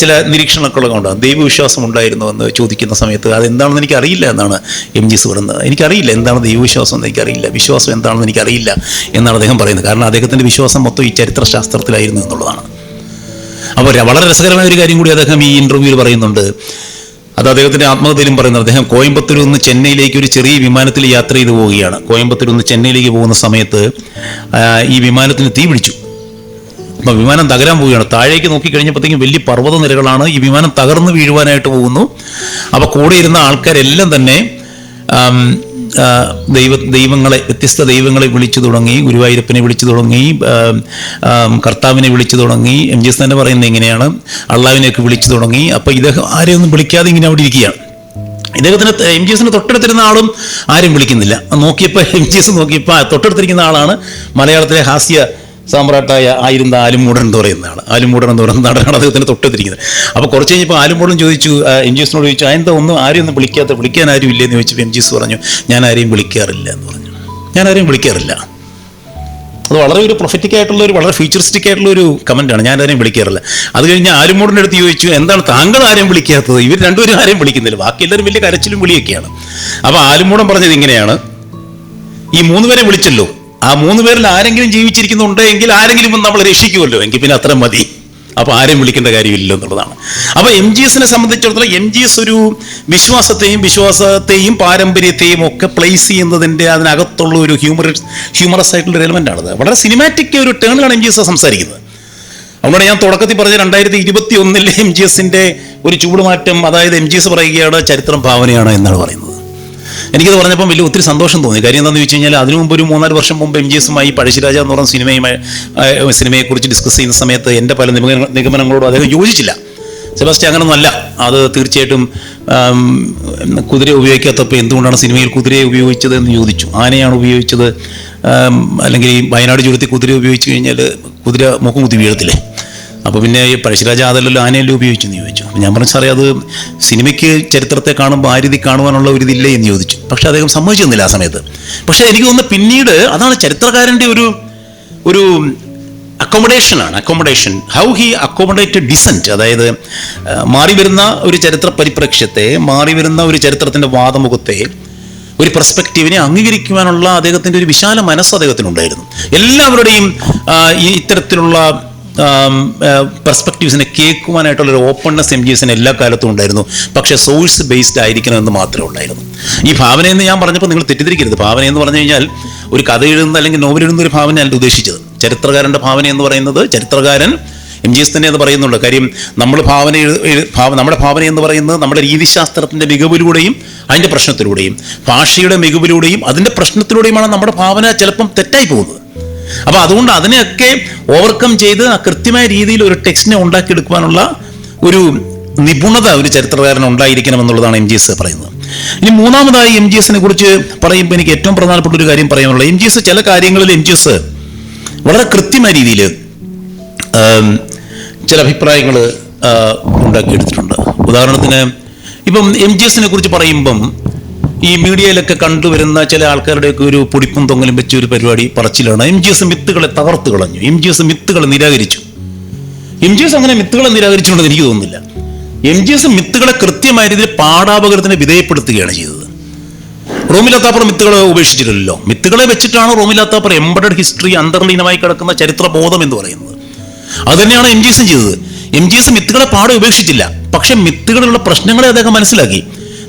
ചില നിരീക്ഷണങ്ങളൊക്കെ ഉണ്ടാകും ദൈവവിശ്വാസം ഉണ്ടായിരുന്നു എന്ന് ചോദിക്കുന്ന സമയത്ത് അതെന്താണെന്ന് എനിക്കറിയില്ല എന്നാണ് എം ജി പറയുന്നത് എനിക്കറിയില്ല എന്താണ് ദൈവവിശ്വാസം എന്ന് എനിക്കറിയില്ല. വിശ്വാസം എന്താണെന്ന് എനിക്കറിയില്ല എന്നാണ് അദ്ദേഹം പറയുന്നത്. കാരണം അദ്ദേഹത്തിന്റെ വിശ്വാസം മൊത്തം ഈ ചരിത്രശാസ്ത്രത്തിലായിരുന്നു എന്നുള്ളതാണ്. അപ്പോൾ വളരെ രസകരമായ ഒരു കാര്യം കൂടി അദ്ദേഹം ഈ ഇന്റർവ്യൂവിൽ പറയുന്നുണ്ട്. അത് അദ്ദേഹത്തിന്റെ ആത്മകഥയിലും പറയുന്നത് അദ്ദേഹം കോയമ്പത്തൂരിൽ നിന്ന് ചെന്നൈയിലേക്ക് ഒരു ചെറിയ വിമാനത്തിൽ യാത്ര ചെയ്തു പോവുകയാണ്. കോയമ്പത്തൂരിൽ നിന്ന് ചെന്നൈയിലേക്ക് പോകുന്ന സമയത്ത് ഈ വിമാനത്തിന് തീ പിടിച്ചു. അപ്പം വിമാനം തകരാൻ പോവുകയാണ്. താഴേക്ക് നോക്കി കഴിഞ്ഞപ്പോഴത്തേക്കും വലിയ പർവത നിരകളാണ് ഈ വിമാനം തകർന്നു വീഴുവാനായിട്ട് പോകുന്നു. അപ്പോൾ കൂടെ ഇരുന്ന ആൾക്കാരെല്ലാം തന്നെ ദൈവ ദൈവങ്ങളെ വ്യത്യസ്ത ദൈവങ്ങളെ വിളിച്ചു തുടങ്ങി ഗുരുവായൂരപ്പനെ വിളിച്ചു തുടങ്ങി കർത്താവിനെ വിളിച്ചു തുടങ്ങി എം ജി എസ് തന്നെ പറയുന്നത് ഇങ്ങനെയാണ് അള്ളാവിനെയൊക്കെ വിളിച്ചു തുടങ്ങി. അപ്പോൾ ഇദ്ദേഹം ആരെയൊന്നും വിളിക്കാതെ ഇങ്ങനെ അവിടെ ഇരിക്കുകയാണ്. ഇദ്ദേഹത്തിന് എം ജി എസിന് തൊട്ടടുത്തിരുന്ന ആളും ആരും വിളിക്കുന്നില്ല. നോക്കിയപ്പോൾ എം ജി എസ് നോക്കിയപ്പോൾ തൊട്ടടുത്തിരിക്കുന്ന ആളാണ് മലയാളത്തിലെ ഹാസ്യ സാമ്രാട്ടായ ആയിരുന്ന ആലുമൂടൻ എന്ന് പറയുന്ന ആൾ ആലുമൂടൻ എന്ന് പറയുന്ന നടനാണ് അദ്ദേഹത്തിന് തൊട്ടെത്തിരിക്കുന്നത് അപ്പോൾ കുറച്ച് കഴിഞ്ഞപ്പോൾ ആലുമൂടൻ ചോദിച്ചു എം ജി എസിനോട് ചോദിച്ചു എന്താ ഒന്നും ആരും ഒന്നും വിളിക്കാത്ത വിളിക്കാൻ ആരും ഇല്ലെന്ന് ചോദിച്ചപ്പോൾ എം ജി എസ് പറഞ്ഞു ഞാൻ ആരെയും വിളിക്കാറില്ല എന്ന് പറഞ്ഞു. ഞാൻ ആരെയും വിളിക്കാറില്ല. അത് വളരെ ഒരു പ്രൊഫറ്റിക് ആയിട്ടുള്ള ഒരു വളരെ ഫ്യൂച്ചറിസ്റ്റിക് ആയിട്ടുള്ള ഒരു കമന്റാണ് ഞാൻ ആരെയും വിളിക്കാറില്ല. അത് കഴിഞ്ഞ് ആലുമൂടിന്റെ അടുത്ത് ചോദിച്ചു എന്താണ് താങ്കൾ ആരെയും വിളിക്കാത്തത്? ഇവർ രണ്ടുപേരും ആരെയും വിളിക്കുന്നില്ല. ബാക്കി എല്ലാവരും വലിയ കരച്ചിലും വിളിയൊക്കെയാണ്. അപ്പോൾ ആലുമൂടൻ പറഞ്ഞത് ഇങ്ങനെയാണ്. ഈ മൂന്ന് പേരെ വിളിച്ചല്ലോ. ആ മൂന്ന് പേരിൽ ആരെങ്കിലും ജീവിച്ചിരിക്കുന്നുണ്ടെങ്കിൽ ആരെങ്കിലും ഒന്ന് നമ്മൾ രക്ഷിക്കുമല്ലോ. എങ്കിൽ പിന്നെ അത്ര മതി. അപ്പോൾ ആരെയും വിളിക്കേണ്ട കാര്യമില്ല എന്നുള്ളതാണ്. അപ്പോൾ എം ജി എസിനെ സംബന്ധിച്ചിടത്തോളം എം ജി എസ് ഒരു വിശ്വാസത്തെയും വിശ്വാസത്തെയും പാരമ്പര്യത്തെയും ഒക്കെ പ്ലേസ് ചെയ്യുന്നതിന്റെ അതിനകത്തുള്ള ഒരു ഹ്യൂമർ ഹ്യൂമറസ് ആയിട്ടുള്ള ഒരു എലമെന്റ് ആണത്. വളരെ സിനിമാറ്റിക് ഒരു ടേണിലാണ് എം ജി എസ് സംസാരിക്കുന്നത്. അതുകൊണ്ട് ഞാൻ തുടക്കത്തിൽ പറഞ്ഞ രണ്ടായിരത്തി ഇരുപത്തി ഒന്നിലെ എം ജി എസിന്റെ ഒരു ചൂടുമാറ്റം അതായത് എം ജി എസ് പറയുകയാണ് ചരിത്രം ഭാവനയാണ് എന്നാണ് പറയുന്നത്. എനിക്കത് പറഞ്ഞപ്പം വലിയ ഒത്തിരി സന്തോഷം തോന്നി. കാര്യം എന്താണെന്ന് വെച്ച് കഴിഞ്ഞാൽ അതിനു മുമ്പ് ഒരു മൂന്നാൽ വർഷം മുമ്പ് എം ജി എസുമായി പഴശ്ശിരാജ എന്ന് പറഞ്ഞ സിനിമയുമായി സിനിമയെക്കുറിച്ച് ഡിസ്കസ് ചെയ്യുന്ന സമയത്ത് എന്റെ പല നിഗമന- നിഗമനങ്ങളോടും അദ്ദേഹം യോജിച്ചില്ല. സെബാസ്റ്റ്യൻ അങ്ങനൊന്നല്ല. അത് തീർച്ചയായിട്ടും കുതിരയെ കുതിര ഉപയോഗിക്കാത്തപ്പോൾ എന്തുകൊണ്ടാണ് സിനിമയിൽ കുതിരയെ ഉപയോഗിച്ചത് എന്ന് ചോദിച്ചു. ആനയാണ് ഉപയോഗിച്ചത്. അല്ലെങ്കിൽ വയനാട് ചുരുത്തി കുതിര ഉപയോഗിച്ച് കഴിഞ്ഞാൽ കുതിര മുഖം കുത്തി വീഴത്തില്ലേ? അപ്പോൾ പിന്നെ ഈ പഴശ്ശിരാജ അതല്ലല്ലോ ആനയല്ലേ ഉപയോഗിച്ചെന്ന് ചോദിച്ചു. അപ്പോൾ ഞാൻ പറഞ്ഞു സാറേ അത് സിനിമയ്ക്ക് ചരിത്രത്തെ കാണുമ്പോൾ ആ രീതി കാണുവാനുള്ള ഒരു ഇതില്ലേ? എന്ന് ചോദിച്ചു. പക്ഷേ അദ്ദേഹം സമ്മതിച്ചു തന്നില്ല ആ സമയത്ത്. പക്ഷേ എനിക്ക് തോന്നുന്നു പിന്നീട് അതാണ് ചരിത്രകാരന്റെ ഒരു ഒരു അക്കോമഡേഷനാണ് accommodation how he accommodate dissent അതായത് മാറി വരുന്ന ഒരു ചരിത്ര പരിപ്രേക്ഷ്യത്തെ മാറി വരുന്ന ഒരു ചരിത്രത്തിന്റെ വാദമുഖത്തെ ഒരു പെർസ്പെക്റ്റീവിനെ അംഗീകരിക്കുവാനുള്ള അദ്ദേഹത്തിന്റെ ഒരു വിശാല മനസ്സ് അദ്ദേഹത്തിനുണ്ടായിരുന്നു. എല്ലാവരുടെയും ഈ ഇത്തരത്തിലുള്ള പെർസ്പെക്റ്റീവ്സിനെ കേൾക്കുവാനായിട്ടുള്ള ഒരു ഓപ്പൺനെസ് എം ജി എസിന് എല്ലാ കാലത്തും ഉണ്ടായിരുന്നു. പക്ഷേ സോഴ്സ് ബേസ്ഡ് ആയിരിക്കണം എന്ന് മാത്രമേ ഉണ്ടായിരുന്നു. ഈ ഭാവന എന്ന് ഞാൻ പറഞ്ഞപ്പോൾ നിങ്ങൾ തെറ്റിദ്ധരിക്കരുത്. ഭാവന എന്ന് പറഞ്ഞു കഴിഞ്ഞാൽ ഒരു കഥ എഴുതുന്ന അല്ലെങ്കിൽ നോവൽ എഴുതുന്ന ഒരു ഭാവനയല്ല ഉദ്ദേശിച്ചത്. ചരിത്രകാരന്റെ ഭാവന എന്ന് പറയുന്നത് ചരിത്രകാരൻ എം ജി എസ് തന്നെ അത് പറയുന്നുണ്ട് കാര്യം നമ്മൾ ഭാവന നമ്മുടെ ഭാവന എന്ന് പറയുന്നത് നമ്മുടെ രീതിശാസ്ത്രത്തിന്റെ മികവിലൂടെയും അതിന്റെ പ്രശ്നത്തിലൂടെയും ഭാഷയുടെ മികവിലൂടെയും അതിന്റെ പ്രശ്നത്തിലൂടെയുമാണ് നമ്മുടെ ഭാവന ചിലപ്പം തെറ്റായി പോകുന്നത്. അപ്പോൾ അതുകൊണ്ട് അതിനെയൊക്കെ ഓവർകം ചെയ്ത് കൃത്യമായ രീതിയിൽ ഒരു ടെക്സ്റ്റിനെ ഉണ്ടാക്കിയെടുക്കുവാനുള്ള ഒരു നിപുണത ഒരു ചരിത്രകാരൻ ഉണ്ടായിരിക്കണം എന്നുള്ളതാണ് എം ജി എസ് പറയുന്നത്. ഇനി മൂന്നാമതായി എം ജി എസിനെ കുറിച്ച് പറയുമ്പോൾ എനിക്ക് ഏറ്റവും പ്രധാനപ്പെട്ട ഒരു കാര്യം പറയാനുള്ളത്. എം ജി എസ് ചില കാര്യങ്ങളിൽ എം ജി എസ് വളരെ കൃത്യമായ രീതിയിൽ ചില അഭിപ്രായങ്ങൾ ഉണ്ടാക്കിയെടുത്തിട്ടുണ്ട്. ഉദാഹരണത്തിന് ഇപ്പം എം ജി എസിനെ കുറിച്ച് പറയുമ്പം ഈ മീഡിയയിലൊക്കെ കണ്ടുവരുന്ന ചില ആൾക്കാരുടെയൊക്കെ ഒരു പൊടിപ്പും തൊങ്ങലും വെച്ച ഒരു പരിപാടി പറച്ചിലാണ്. എം ജി എസ് മിത്തുകളെ തകർത്ത് കളഞ്ഞു. എം ജി എസ് മിത്തുകളെ നിരാകരിച്ചു. എം ജി എസ് അങ്ങനെ മിത്തുകളെ നിരാകരിച്ചുകൊണ്ടെന്ന് എനിക്ക് തോന്നുന്നില്ല. എം ജി എസ് മിത്തുകളെ കൃത്യമായ രീതിയിൽ പാഠാപകരത്തിന് വിധേയപ്പെടുത്തുകയാണ് ചെയ്തത്. റോമിലാത്താപ്പുറം മിത്തുകളെ ഉപേക്ഷിച്ചിട്ടില്ലല്ലോ മിത്തുകളെ വെച്ചിട്ടാണ് റോമിലാത്താപ്പുറം എംബഡഡ് ഹിസ്റ്ററി അന്തർലീനമായി കിടക്കുന്ന ചരിത്ര ബോധം എന്ന് പറയുന്നത്. അത് തന്നെയാണ് എം ജി എസും ചെയ്തത്. എം ജി എസ് മിത്തുകളെ പാടെ ഉപേക്ഷിച്ചില്ല. പക്ഷെ മിത്തുകളിലുള്ള പ്രശ്നങ്ങളെ അദ്ദേഹം മനസ്സിലാക്കി.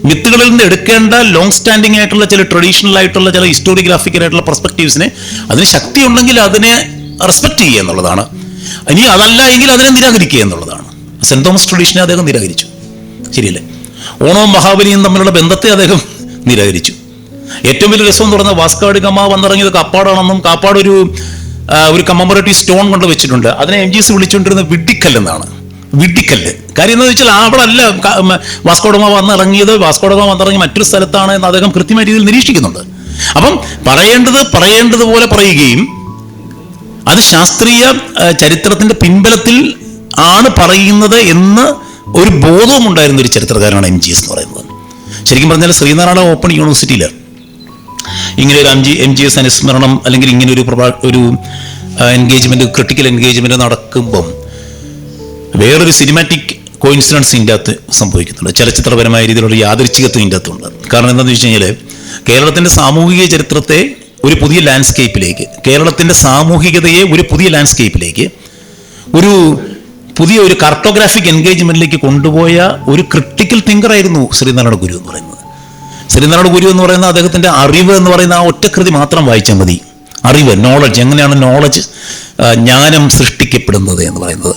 മിത്തുകളിൽ നിന്ന് എടുക്കേണ്ട ലോങ് സ്റ്റാൻഡിംഗ് ആയിട്ടുള്ള ചില ട്രഡീഷണൽ ആയിട്ടുള്ള ചില ഹിസ്റ്റോറിയോഗ്രാഫിക്കൽ ആയിട്ടുള്ള പെർസ്പെക്റ്റീവ്സിനെ അതിന് ശക്തി ഉണ്ടെങ്കിൽ അതിനെ റെസ്പെക്ട് ചെയ്യുക എന്നുള്ളതാണ്. ഇനി അതല്ല എങ്കിൽ അതിനെ നിരാകരിക്കുക എന്നുള്ളതാണ്. സെന്റ് തോമസ് ട്രഡീഷനെ അദ്ദേഹം നിരാകരിച്ചു. ശരിയല്ലേ? ഓണവും മഹാബലിയും തമ്മിലുള്ള ബന്ധത്തെ അദ്ദേഹം നിരാകരിച്ചു. ഏറ്റവും വലിയ രസം എന്ന് പറഞ്ഞാൽ വാസ്കാട് കമ്മ വന്നിറങ്ങിയത് കാപ്പാടാണെന്നും കാപ്പാട് ഒരു ഒരു കമ്മമറേറ്റീവ് സ്റ്റോൺ കൊണ്ട് വെച്ചിട്ടുണ്ട്. അതിനെ എം ജി എസ് വിളിച്ചുകൊണ്ടിരുന്ന വിഡ്ഡിക്കല്ലെന്നാണ് വിഡ്ഡിക്കല്ല് കാര്യം എന്താ വെച്ചാൽ അവിടെ അല്ല വാസ്കോഡമ വന്നിറങ്ങിയത്. വാസ്കോഡമ വന്നിറങ്ങി മറ്റൊരു സ്ഥലത്താണ് എന്ന് അദ്ദേഹം കൃത്യമായ രീതിയിൽ നിരീക്ഷിക്കുന്നുണ്ട്. അപ്പം പറയേണ്ടത് പറയേണ്ടതുപോലെ പറയുകയും അത് ശാസ്ത്രീയ ചരിത്രത്തിന്റെ പിൻബലത്തിൽ ആണ് പറയുന്നത് എന്ന് ഒരു ബോധവും ഉണ്ടായിരുന്ന ഒരു ചരിത്രകാരനാണ് എം ജി എസ് എന്ന് പറയുന്നത്. ശരിക്കും പറഞ്ഞാൽ ശ്രീനാരായണ ഓപ്പൺ യൂണിവേഴ്സിറ്റിയിൽ ഇങ്ങനെ ഒരു M G M G S അനുസ്മരണം അല്ലെങ്കിൽ ഇങ്ങനെ ഒരു പ്രഭാ ഒരു എൻഗേജ്മെന്റ് ക്രിട്ടിക്കൽ എൻഗേജ്മെന്റ് നടക്കുമ്പം വേറൊരു സിനിമാറ്റിക് കോയിൻസിഡൻസ് ഇതിന്റെ അകത്ത് സംഭവിക്കുന്നുണ്ട്. ചലച്ചിത്രപരമായ രീതിയിലുള്ള യാദൃച്ഛികത്വം ഇതിന്റെ അകത്തുണ്ട് കാരണം എന്താണെന്ന് വെച്ച് കഴിഞ്ഞാൽ കേരളത്തിന്റെ സാമൂഹിക ചരിത്രത്തെ ഒരു പുതിയ ലാൻഡ്സ്കേപ്പിലേക്ക് കേരളത്തിന്റെ സാമൂഹികതയെ ഒരു പുതിയ ലാൻഡ്സ്കേപ്പിലേക്ക് ഒരു പുതിയ ഒരു കാർട്ടോഗ്രാഫിക് എൻഗേജ്മെന്റിലേക്ക് കൊണ്ടുപോയ ഒരു ക്രിട്ടിക്കൽ തിങ്കറായിരുന്നു ശ്രീനാരായണ ഗുരു എന്ന് പറയുന്നത്. ശ്രീനാരായണ ഗുരു എന്ന് പറയുന്ന അദ്ദേഹത്തിന്റെ അറിവ് എന്ന് പറയുന്ന ആ ഒറ്റകൃതി മാത്രം വായിച്ചാൽ മതി. അറിവ് നോളജ് എങ്ങനെയാണ് നോളജ് ജ്ഞാനം സൃഷ്ടിക്കപ്പെടുന്നത് എന്ന് പറയുന്നത്.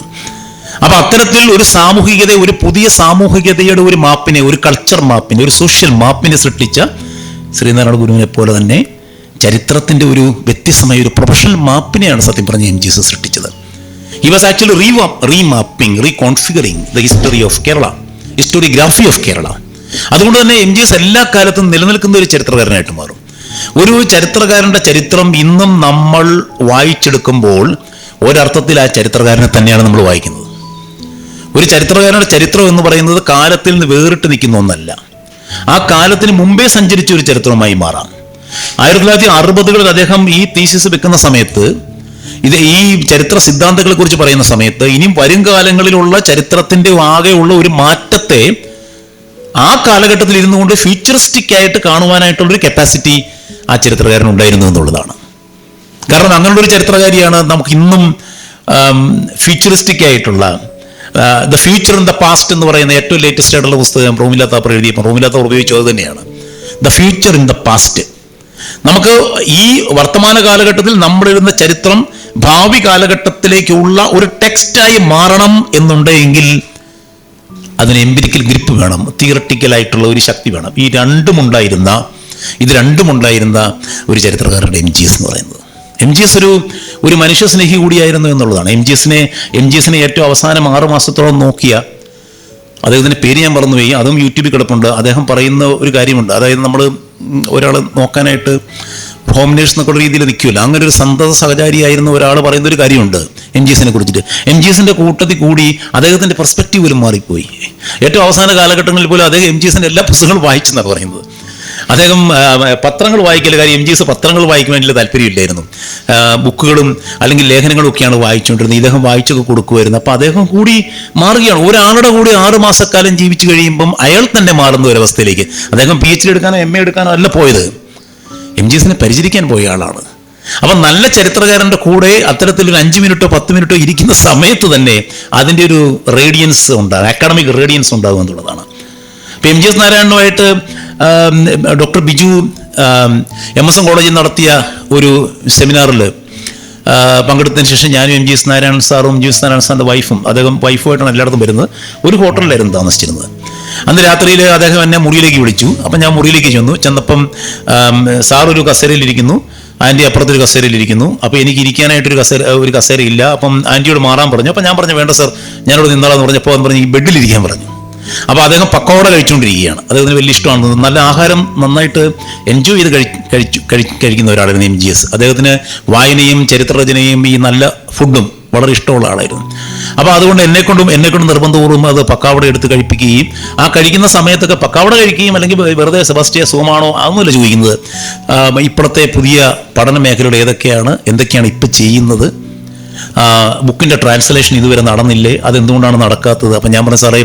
അപ്പൊ അത്തരത്തിൽ ഒരു സാമൂഹികത ഒരു പുതിയ സാമൂഹികതയുടെ ഒരു മാപ്പിനെ ഒരു കൾച്ചർ മാപ്പിനെ ഒരു സോഷ്യൽ മാപ്പിനെ സൃഷ്ടിച്ച ശ്രീനാരായണ ഗുരുവിനെ പോലെ തന്നെ ചരിത്രത്തിന്റെ ഒരു വ്യത്യസ്തമായ ഒരു പ്രൊഫഷണൽ മാപ്പിനെയാണ് സത്യം പറഞ്ഞ എം ജി എസ് സൃഷ്ടിച്ചത്. He was actually re remapping reconfiguring the history of Kerala historiography of Kerala അതുകൊണ്ട് തന്നെ എം ജി എസ് എല്ലാ കാലത്തും നിലനിൽക്കുന്ന ഒരു ചരിത്രകാരനായിട്ട് മാറും. ഒരു ചരിത്രകാരന്റെ ചരിത്രം ഇന്നും നമ്മൾ വായിച്ചെടുക്കുമ്പോൾ ഒരർത്ഥത്തിൽ ആ ചരിത്രകാരനെ തന്നെയാണ് നമ്മൾ വായിക്കുന്നത്. ഒരു ചരിത്രകാരന്റെ ചരിത്രം എന്ന് പറയുന്നത് കാലത്തിൽ നിന്ന് വേറിട്ട് നിൽക്കുന്ന ഒന്നല്ല. ആ കാലത്തിന് മുമ്പേ സഞ്ചരിച്ച ഒരു ചരിത്രമായി മാറാം. ആയിരത്തി തൊള്ളായിരത്തി അറുപതുകളിൽ അദ്ദേഹം ഈ തീസിസ് വെക്കുന്ന സമയത്ത് ഇത് ഈ ചരിത്ര സിദ്ധാന്തങ്ങളെ കുറിച്ച് പറയുന്ന സമയത്ത് ഇനിയും വരും കാലങ്ങളിലുള്ള ചരിത്രത്തിന്റെ ആകെയുള്ള ഒരു മാറ്റത്തെ ആ കാലഘട്ടത്തിൽ ഇരുന്നു കൊണ്ട് ഫ്യൂച്ചറിസ്റ്റിക് ആയിട്ട് കാണുവാനായിട്ടുള്ള ഒരു കപ്പാസിറ്റി ആ ചരിത്രകാരൻ ഉണ്ടായിരുന്നു എന്നുള്ളതാണ്. കാരണം അങ്ങനെയുള്ള ഒരു ചരിത്രകാരിയാണ് നമുക്ക് ഇന്നും ഫ്യൂച്ചറിസ്റ്റിക് ആയിട്ടുള്ള the future in the past എന്ന് പറയുന്ന ഏറ്റവും ലേറ്റസ്റ്റ് ആയിട്ടുള്ള പുസ്തകം റൂമില്ലാത്താപ്പർ എഴുതിയപ്പോൾ റൂമില്ലാത്തവർ ഉപയോഗിച്ചു അത് തന്നെയാണ്. The future in the past നമുക്ക് ഈ വർത്തമാന കാലഘട്ടത്തിൽ നമ്മളിരുന്ന ചരിത്രം ഭാവി കാലഘട്ടത്തിലേക്കുള്ള ഒരു ടെക്സ്റ്റായി മാറണം എന്നുണ്ടെങ്കിൽ അതിന് എംപിരിക്കൽ ഗ്രിപ്പ് വേണം തിയറട്ടിക്കലായിട്ടുള്ള ഒരു ശക്തി വേണം. ഈ രണ്ടുമുണ്ടായിരുന്ന ഇത് രണ്ടുമുണ്ടായിരുന്ന ഒരു ചരിത്രകാരുടെ എം ജി എസ് എന്ന് പറയുന്നത്. എം ജി എസ് ഒരു ഒരു മനുഷ്യ സ്നേഹി കൂടിയായിരുന്നു എന്നുള്ളതാണ്. എം ജി എസിനെ എം ജി എസിനെ ഏറ്റവും അവസാനം ആറ് മാസത്തോളം നോക്കിയ അദ്ദേഹത്തിന്റെ പേര് ഞാൻ പറഞ്ഞു പോയി. അതും യൂട്യൂബിൽ കിടപ്പുണ്ട്. അദ്ദേഹം പറയുന്ന ഒരു കാര്യമുണ്ട്. അതായത് നമ്മൾ ഒരാൾ നോക്കാനായിട്ട് ഹോം നേഴ്സ് എന്നൊക്കെ രീതിയിൽ നിൽക്കില്ല. അങ്ങനെ ഒരു സന്തത സഹചാരിയായിരുന്ന ഒരാൾ പറയുന്ന ഒരു കാര്യമുണ്ട് എം ജി എസിനെ കുറിച്ചിട്ട്. എം ജി എസിന്റെ കൂട്ടത്തിൽ കൂടി അദ്ദേഹത്തിന്റെ പെർസ്പെക്റ്റീവ് പോലും മാറിപ്പോയി. ഏറ്റവും അവസാന കാലഘട്ടങ്ങളിൽ പോലും അദ്ദേഹം എം ജി എസിന്റെ എല്ലാ പുസ്തകങ്ങളും വായിച്ചെന്നാണ് പറയുന്നത്. അദ്ദേഹം പത്രങ്ങൾ വായിക്കൽ കാര്യം എം ജി എസ് പത്രങ്ങൾ വായിക്കാൻ വേണ്ടി താല്പര്യമില്ലായിരുന്നു. ബുക്കുകളും അല്ലെങ്കിൽ ലേഖനങ്ങളും ഒക്കെയാണ് വായിച്ചുകൊണ്ടിരുന്നത്. ഇദ്ദേഹം വായിച്ചൊക്കെ കൊടുക്കുമായിരുന്നു അപ്പോൾ അദ്ദേഹം കൂടി മാറുകയാണ്. ഒരാളുടെ കൂടി ആറ് മാസക്കാലം ജീവിച്ചു കഴിയുമ്പം അയാൾ തന്നെ മാറുന്ന ഒരവസ്ഥയിലേക്ക് അദ്ദേഹം പി എച്ച് ഡി എടുക്കാനോ എം എ എടുക്കാനോ അല്ല പോയത്. എം ജി എസിനെ പരിചരിക്കാൻ പോയ ആളാണ്. അപ്പം നല്ല ചരിത്രകാരന്റെ കൂടെ അത്തരത്തിൽ ഒരു അഞ്ച് മിനിറ്റോ പത്ത് മിനിറ്റോ ഇരിക്കുന്ന സമയത്ത് തന്നെ അതിന്റെ ഒരു റേഡിയൻസ് ഉണ്ടാകും അക്കാഡമിക് റേഡിയൻസ് ഉണ്ടാകും എന്നുള്ളതാണ് ഇപ്പം M G S നാരായണനുമായിട്ട് doctor Biju M S M കോളേജിൽ നടത്തിയ ഒരു സെമിനാറിൽ പങ്കെടുത്തതിന് ശേഷം ഞാനും എം ജി എസ് നാരായണൻ സാറും എം ജി എസ് നാരായണൻ സാറിന്റെ വൈഫും അദ്ദേഹം വൈഫുമായിട്ടാണ് എല്ലായിടത്തും വരുന്നത്. ഒരു ഹോട്ടലിലായിരുന്നു താമസിച്ചിരുന്നത്. അന്ന് രാത്രിയിൽ അദ്ദേഹം എന്നെ മുറിയിലേക്ക് വിളിച്ചു. അപ്പം ഞാൻ മുറിയിലേക്ക് ചെന്നു. ചെന്നപ്പം സാറൊരു കസേരയിലിരിക്കുന്നു ആന്റി അപ്പുറത്തൊരു കസേരയിലിരിക്കുന്നു അപ്പോൾ എനിക്ക് ഇരിക്കാനായിട്ടൊരു കസേര ഒരു കസേര ഇല്ല. അപ്പം ആന്റിയോട് മാറാൻ പറഞ്ഞു. അപ്പം ഞാൻ പറഞ്ഞു വേണ്ട സാർ ഞാനിവിടെ നിന്നാളെന്ന് പറഞ്ഞപ്പോൾ പറഞ്ഞു ഈ ബെഡിലിരിക്കാൻ പറഞ്ഞു. അപ്പോൾ അദ്ദേഹം പക്കോട കഴിച്ചുകൊണ്ടിരിക്കുകയാണ്. അദ്ദേഹത്തിന് വലിയ ഇഷ്ടമാണ്. നല്ല ആഹാരം നന്നായിട്ട് എൻജോയ് ചെയ്ത് കഴി കഴിച്ചു കഴി കഴിക്കുന്ന ഒരാളായിരുന്നു എം ജി എസ്. അദ്ദേഹത്തിന് വായനയും ചരിത്രരചനയും ഈ നല്ല ഫുഡും വളരെ ഇഷ്ടമുള്ള ആളായിരുന്നു. അപ്പോൾ അതുകൊണ്ട് എന്നെക്കൊണ്ടും എന്നെക്കൊണ്ടും നിർബന്ധപൂർവം അത് പക്കാവട എടുത്ത് കഴിപ്പിക്കുകയും ആ കഴിക്കുന്ന സമയത്തൊക്കെ പക്കാവട കഴിക്കുകയും അല്ലെങ്കിൽ വെറുതെ സെബാസ്റ്റിയ സുഖമാണോ അതൊന്നുമല്ല ചോദിക്കുന്നത്. ഇപ്പോഴത്തെ പുതിയ പഠന മേഖലകൾ ഏതൊക്കെയാണ് എന്തൊക്കെയാണ് ഇപ്പം ചെയ്യുന്നത് ബുക്കിന്റെ ട്രാൻസ്ലേഷൻ ഇതുവരെ നടന്നില്ലേ? അതെന്തുകൊണ്ടാണ് നടക്കാത്തത്? അപ്പം ഞാൻ പറഞ്ഞ സാറേ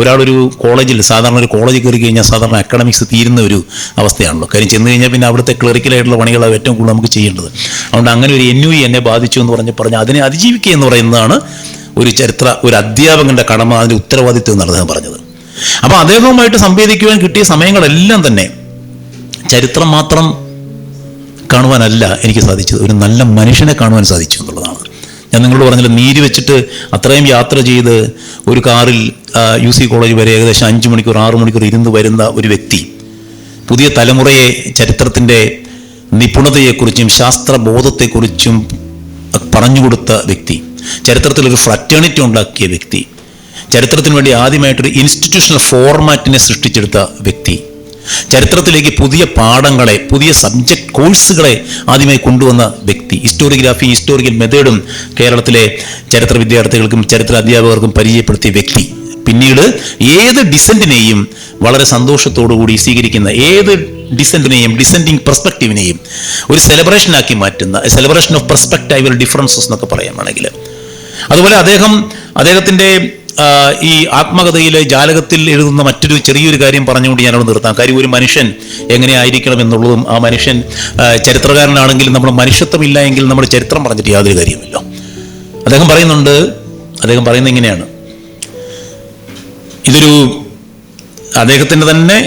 ഒരാളൊരു കോളേജിൽ സാധാരണ ഒരു കോളേജിൽ കയറി കഴിഞ്ഞാൽ സാധാരണ അക്കാഡമിക്സ് തീരുന്ന ഒരു അവസ്ഥയാണല്ലോ. കാര്യം ചെന്ന് കഴിഞ്ഞാൽ പിന്നെ അവിടുത്തെ ക്ലറിക്കലായിട്ടുള്ള പണികളാണ് ഏറ്റവും കൂടുതൽ നമുക്ക് ചെയ്യേണ്ടത്. അതുകൊണ്ട് അങ്ങനെ ഒരു എൻ യു എന്നെ ബാധിച്ചു എന്ന് പറഞ്ഞ് പറഞ്ഞ് അതിനെ അതിജീവിക്കുക എന്ന് പറയുന്നതാണ് ഒരു ചരിത്ര ഒരു അധ്യാപകന്റെ കടമ അതിന്റെ ഉത്തരവാദിത്വം എന്നാണ് അദ്ദേഹം പറഞ്ഞത്. അപ്പോൾ അദ്ദേഹവുമായിട്ട് സംവേദിക്കുവാൻ കിട്ടിയ സമയങ്ങളെല്ലാം തന്നെ ചരിത്രം മാത്രം കാണുവാനല്ല എനിക്ക് സാധിച്ചത്. ഒരു നല്ല മനുഷ്യനെ കാണുവാൻ സാധിച്ചു എന്നുള്ളതാണ്. ഞാൻ നിങ്ങളോട് പറഞ്ഞില്ല നീര് വെച്ചിട്ട് അത്രയും യാത്ര ചെയ്ത് ഒരു കാറിൽ യു സി കോളേജ് വരെ ഏകദേശം അഞ്ച് മണിക്കൂർ ആറ് മണിക്കൂർ ഇരുന്ന് വരുന്ന ഒരു വ്യക്തി പുതിയ തലമുറയെ ചരിത്രത്തിന്റെ നിപുണതയെക്കുറിച്ചും ശാസ്ത്രബോധത്തെക്കുറിച്ചും പറഞ്ഞുകൊടുത്ത വ്യക്തി ചരിത്രത്തിൽ ഒരു ഫ്രറ്റേണിറ്റി ഉണ്ടാക്കിയ വ്യക്തി ചരിത്രത്തിന് വേണ്ടി ആദ്യമായിട്ടൊരു ഇൻസ്റ്റിറ്റ്യൂഷണൽ ഫോർമാറ്റിനെ സൃഷ്ടിച്ചെടുത്ത വ്യക്തി ചരിത്രത്തിലേക്ക് പുതിയ പാഠങ്ങളെ പുതിയ സബ്ജക്ട് കോഴ്സുകളെ ആദ്യമായി കൊണ്ടുവന്ന വ്യക്തി. ഹിസ്റ്റോറിയോഗ്രാഫി ഹിസ്റ്റോറിക്കൽ മെത്തേഡും കേരളത്തിലെ ചരിത്ര വിദ്യാർത്ഥികൾക്കും ചരിത്ര അധ്യാപകർക്കും പരിചയപ്പെടുത്തിയ വ്യക്തി. പിന്നീട് ഏത് ഡിസെന്റിനെയും വളരെ സന്തോഷത്തോടുകൂടി സ്വീകരിക്കുന്ന ഏത് ഡിസെന്റിനെയും ഡിസെൻഡിങ് പെർസ്പെക്റ്റീവിനെയും ഒരു സെലിബ്രേഷനാക്കി മാറ്റുന്ന സെലിബ്രേഷൻ ഓഫ് പെർസ്പെക്റ്റൈവൽ ഡിഫറൻസസ് എന്നൊക്കെ പറയാൻ അതുപോലെ അദ്ദേഹം അദ്ദേഹത്തിന്റെ ഈ ആത്മകഥയിലെ ജാലകത്തിൽ എഴുതുന്ന മറ്റൊരു ചെറിയൊരു കാര്യം പറഞ്ഞുകൊണ്ട് ഞാനവിടെ നിർത്താം. കാര്യം ഒരു മനുഷ്യൻ എങ്ങനെ ആയിരിക്കണം എന്നുള്ളതും ആ മനുഷ്യൻ ചരിത്രകാരനാണെങ്കിലും നമ്മൾ നമ്മുടെ മനുഷ്യത്വമില്ല എങ്കിൽ നമ്മുടെ ചരിത്രം പറഞ്ഞിട്ട് യാതൊരു കാര്യമില്ല അദ്ദേഹം പറയുന്നുണ്ട് അദ്ദേഹം പറയുന്നത് ഇങ്ങനെയാണ്. ഇതൊരു അദ്ദേഹത്തിന്റെ തന്നെ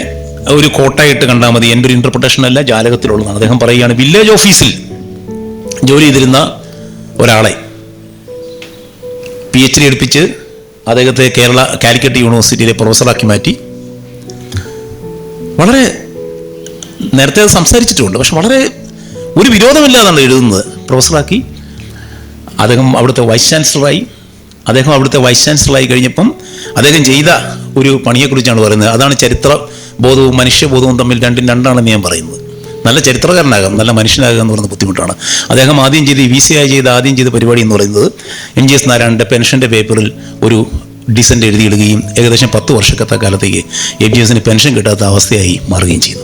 ഒരു കോട്ടായിട്ട് കണ്ടാൽ മതി. എന്റെ ഒരു ഇന്റർപ്രിട്ടേഷൻ അല്ല ജാലകത്തിലുള്ളതാണ്. അദ്ദേഹം പറയുകയാണ് വില്ലേജ് ഓഫീസിൽ ജോലി ചെയ്തിരുന്ന ഒരാളെ പി എച്ച് ഡി എടുപ്പിച്ച് അദ്ദേഹത്തെ കേരള കാലിക്കറ്റ് യൂണിവേഴ്സിറ്റിയിലെ പ്രൊഫസറാക്കി മാറ്റി. വളരെ നേരത്തെ അത് സംസാരിച്ചിട്ടുണ്ട് പക്ഷെ വളരെ ഒരു വിരോധമില്ലാതാണ് എഴുതുന്നത്. പ്രൊഫസറാക്കി അദ്ദേഹം അവിടുത്തെ വൈസ് ചാൻസലറായി അദ്ദേഹം അവിടുത്തെ വൈസ് ചാൻസലറായി കഴിഞ്ഞപ്പം അദ്ദേഹം ചെയ്ത ഒരു പണിയെക്കുറിച്ചാണ് പറയുന്നത്. അതാണ് ചരിത്ര ബോധവും മനുഷ്യബോധവും തമ്മിൽ രണ്ടും രണ്ടാണെന്ന് ഞാൻ പറയുന്നത്. നല്ല ചരിത്രകാരനാകാം നല്ല മനുഷ്യനാകുക എന്ന് പറയുന്നത് ബുദ്ധിമുട്ടാണ്. അദ്ദേഹം ആദ്യം ചെയ്ത് വി സി ആയി ചെയ്ത് ആദ്യം ചെയ്ത പരിപാടി എന്ന് പറയുന്നത് എം ജി എസ് നാരായണന്റെ പെൻഷന്റെ പേപ്പറിൽ ഒരു ഡിസന്റ് എഴുതിയിടുകയും ഏകദേശം പത്ത് വർഷക്കത്തെ കാലത്തേക്ക് എം ജി എസിന് പെൻഷൻ കിട്ടാത്ത അവസ്ഥയായി മാറുകയും ചെയ്തു.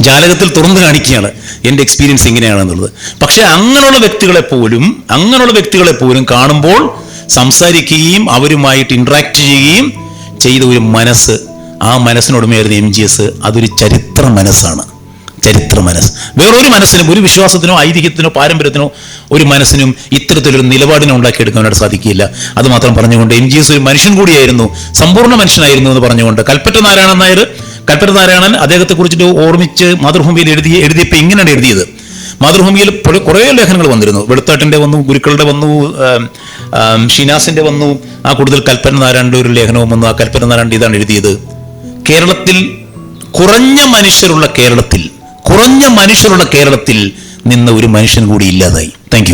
ജാലകത്തിൽ തുറന്നു കാണിക്കുകയാണ് എന്റെ എക്സ്പീരിയൻസ് ഇങ്ങനെയാണെന്നുള്ളത്. പക്ഷേ അങ്ങനെയുള്ള വ്യക്തികളെ പോലും അങ്ങനെയുള്ള വ്യക്തികളെ പോലും കാണുമ്പോൾ സംസാരിക്കുകയും അവരുമായിട്ട് ഇൻട്രാക്ട് ചെയ്യുകയും ചെയ്ത ഒരു മനസ്സ് ആ മനസ്സിനുടമയായിരുന്നു എം ജി എസ്. അതൊരു ചരിത്ര മനസ്സാണ്. ചരിത്ര മനസ്സ്. വേറൊരു മനസ്സിനും ഒരു വിശ്വാസത്തിനോ ഐതിഹ്യത്തിനോ പാരമ്പര്യത്തിനോ ഒരു മനസ്സിനും ഇത്തരത്തിലൊരു നിലപാടിനെ ഉണ്ടാക്കിയെടുക്കാനായിട്ട് സാധിക്കില്ല അത് മാത്രം പറഞ്ഞുകൊണ്ട് എം ജി എസ് ഒരു മനുഷ്യൻ കൂടിയായിരുന്നു സമ്പൂർണ മനുഷ്യനായിരുന്നു എന്ന് പറഞ്ഞുകൊണ്ട് കൽപ്പറ്റ നാരായണൻ നായർ കൽപ്പറ്റ നാരായണൻ അദ്ദേഹത്തെ കുറിച്ചിട്ട് ഓർമ്മിച്ച് മാതൃഭൂമിയിൽ എഴുതി എഴുതിയപ്പോൾ ഇങ്ങനെയാണ് എഴുതിയത്. മാതൃഭൂമിയിൽ കുറേ ലേഖനങ്ങൾ വന്നിരുന്നു. വെളുത്താട്ടിന്റെ വന്നു ഗുരുക്കളുടെ വന്നു ഷിനാസിന്റെ വന്നു ആ കൂടുതൽ കൽപ്പന നാരായണന്റെ ഒരു ലേഖനവും വന്നു. ആ കൽപ്പന നാരായണൻ ഇതാണ് എഴുതിയത്. കേരളത്തിൽ കുറഞ്ഞ മനുഷ്യരുള്ള കേരളത്തിൽ കുറഞ്ഞ മനുഷ്യരുള്ള കേരളത്തിൽ നിന്ന് ഒരു മനുഷ്യൻ കൂടി ഇല്ലാതായി. താങ്ക്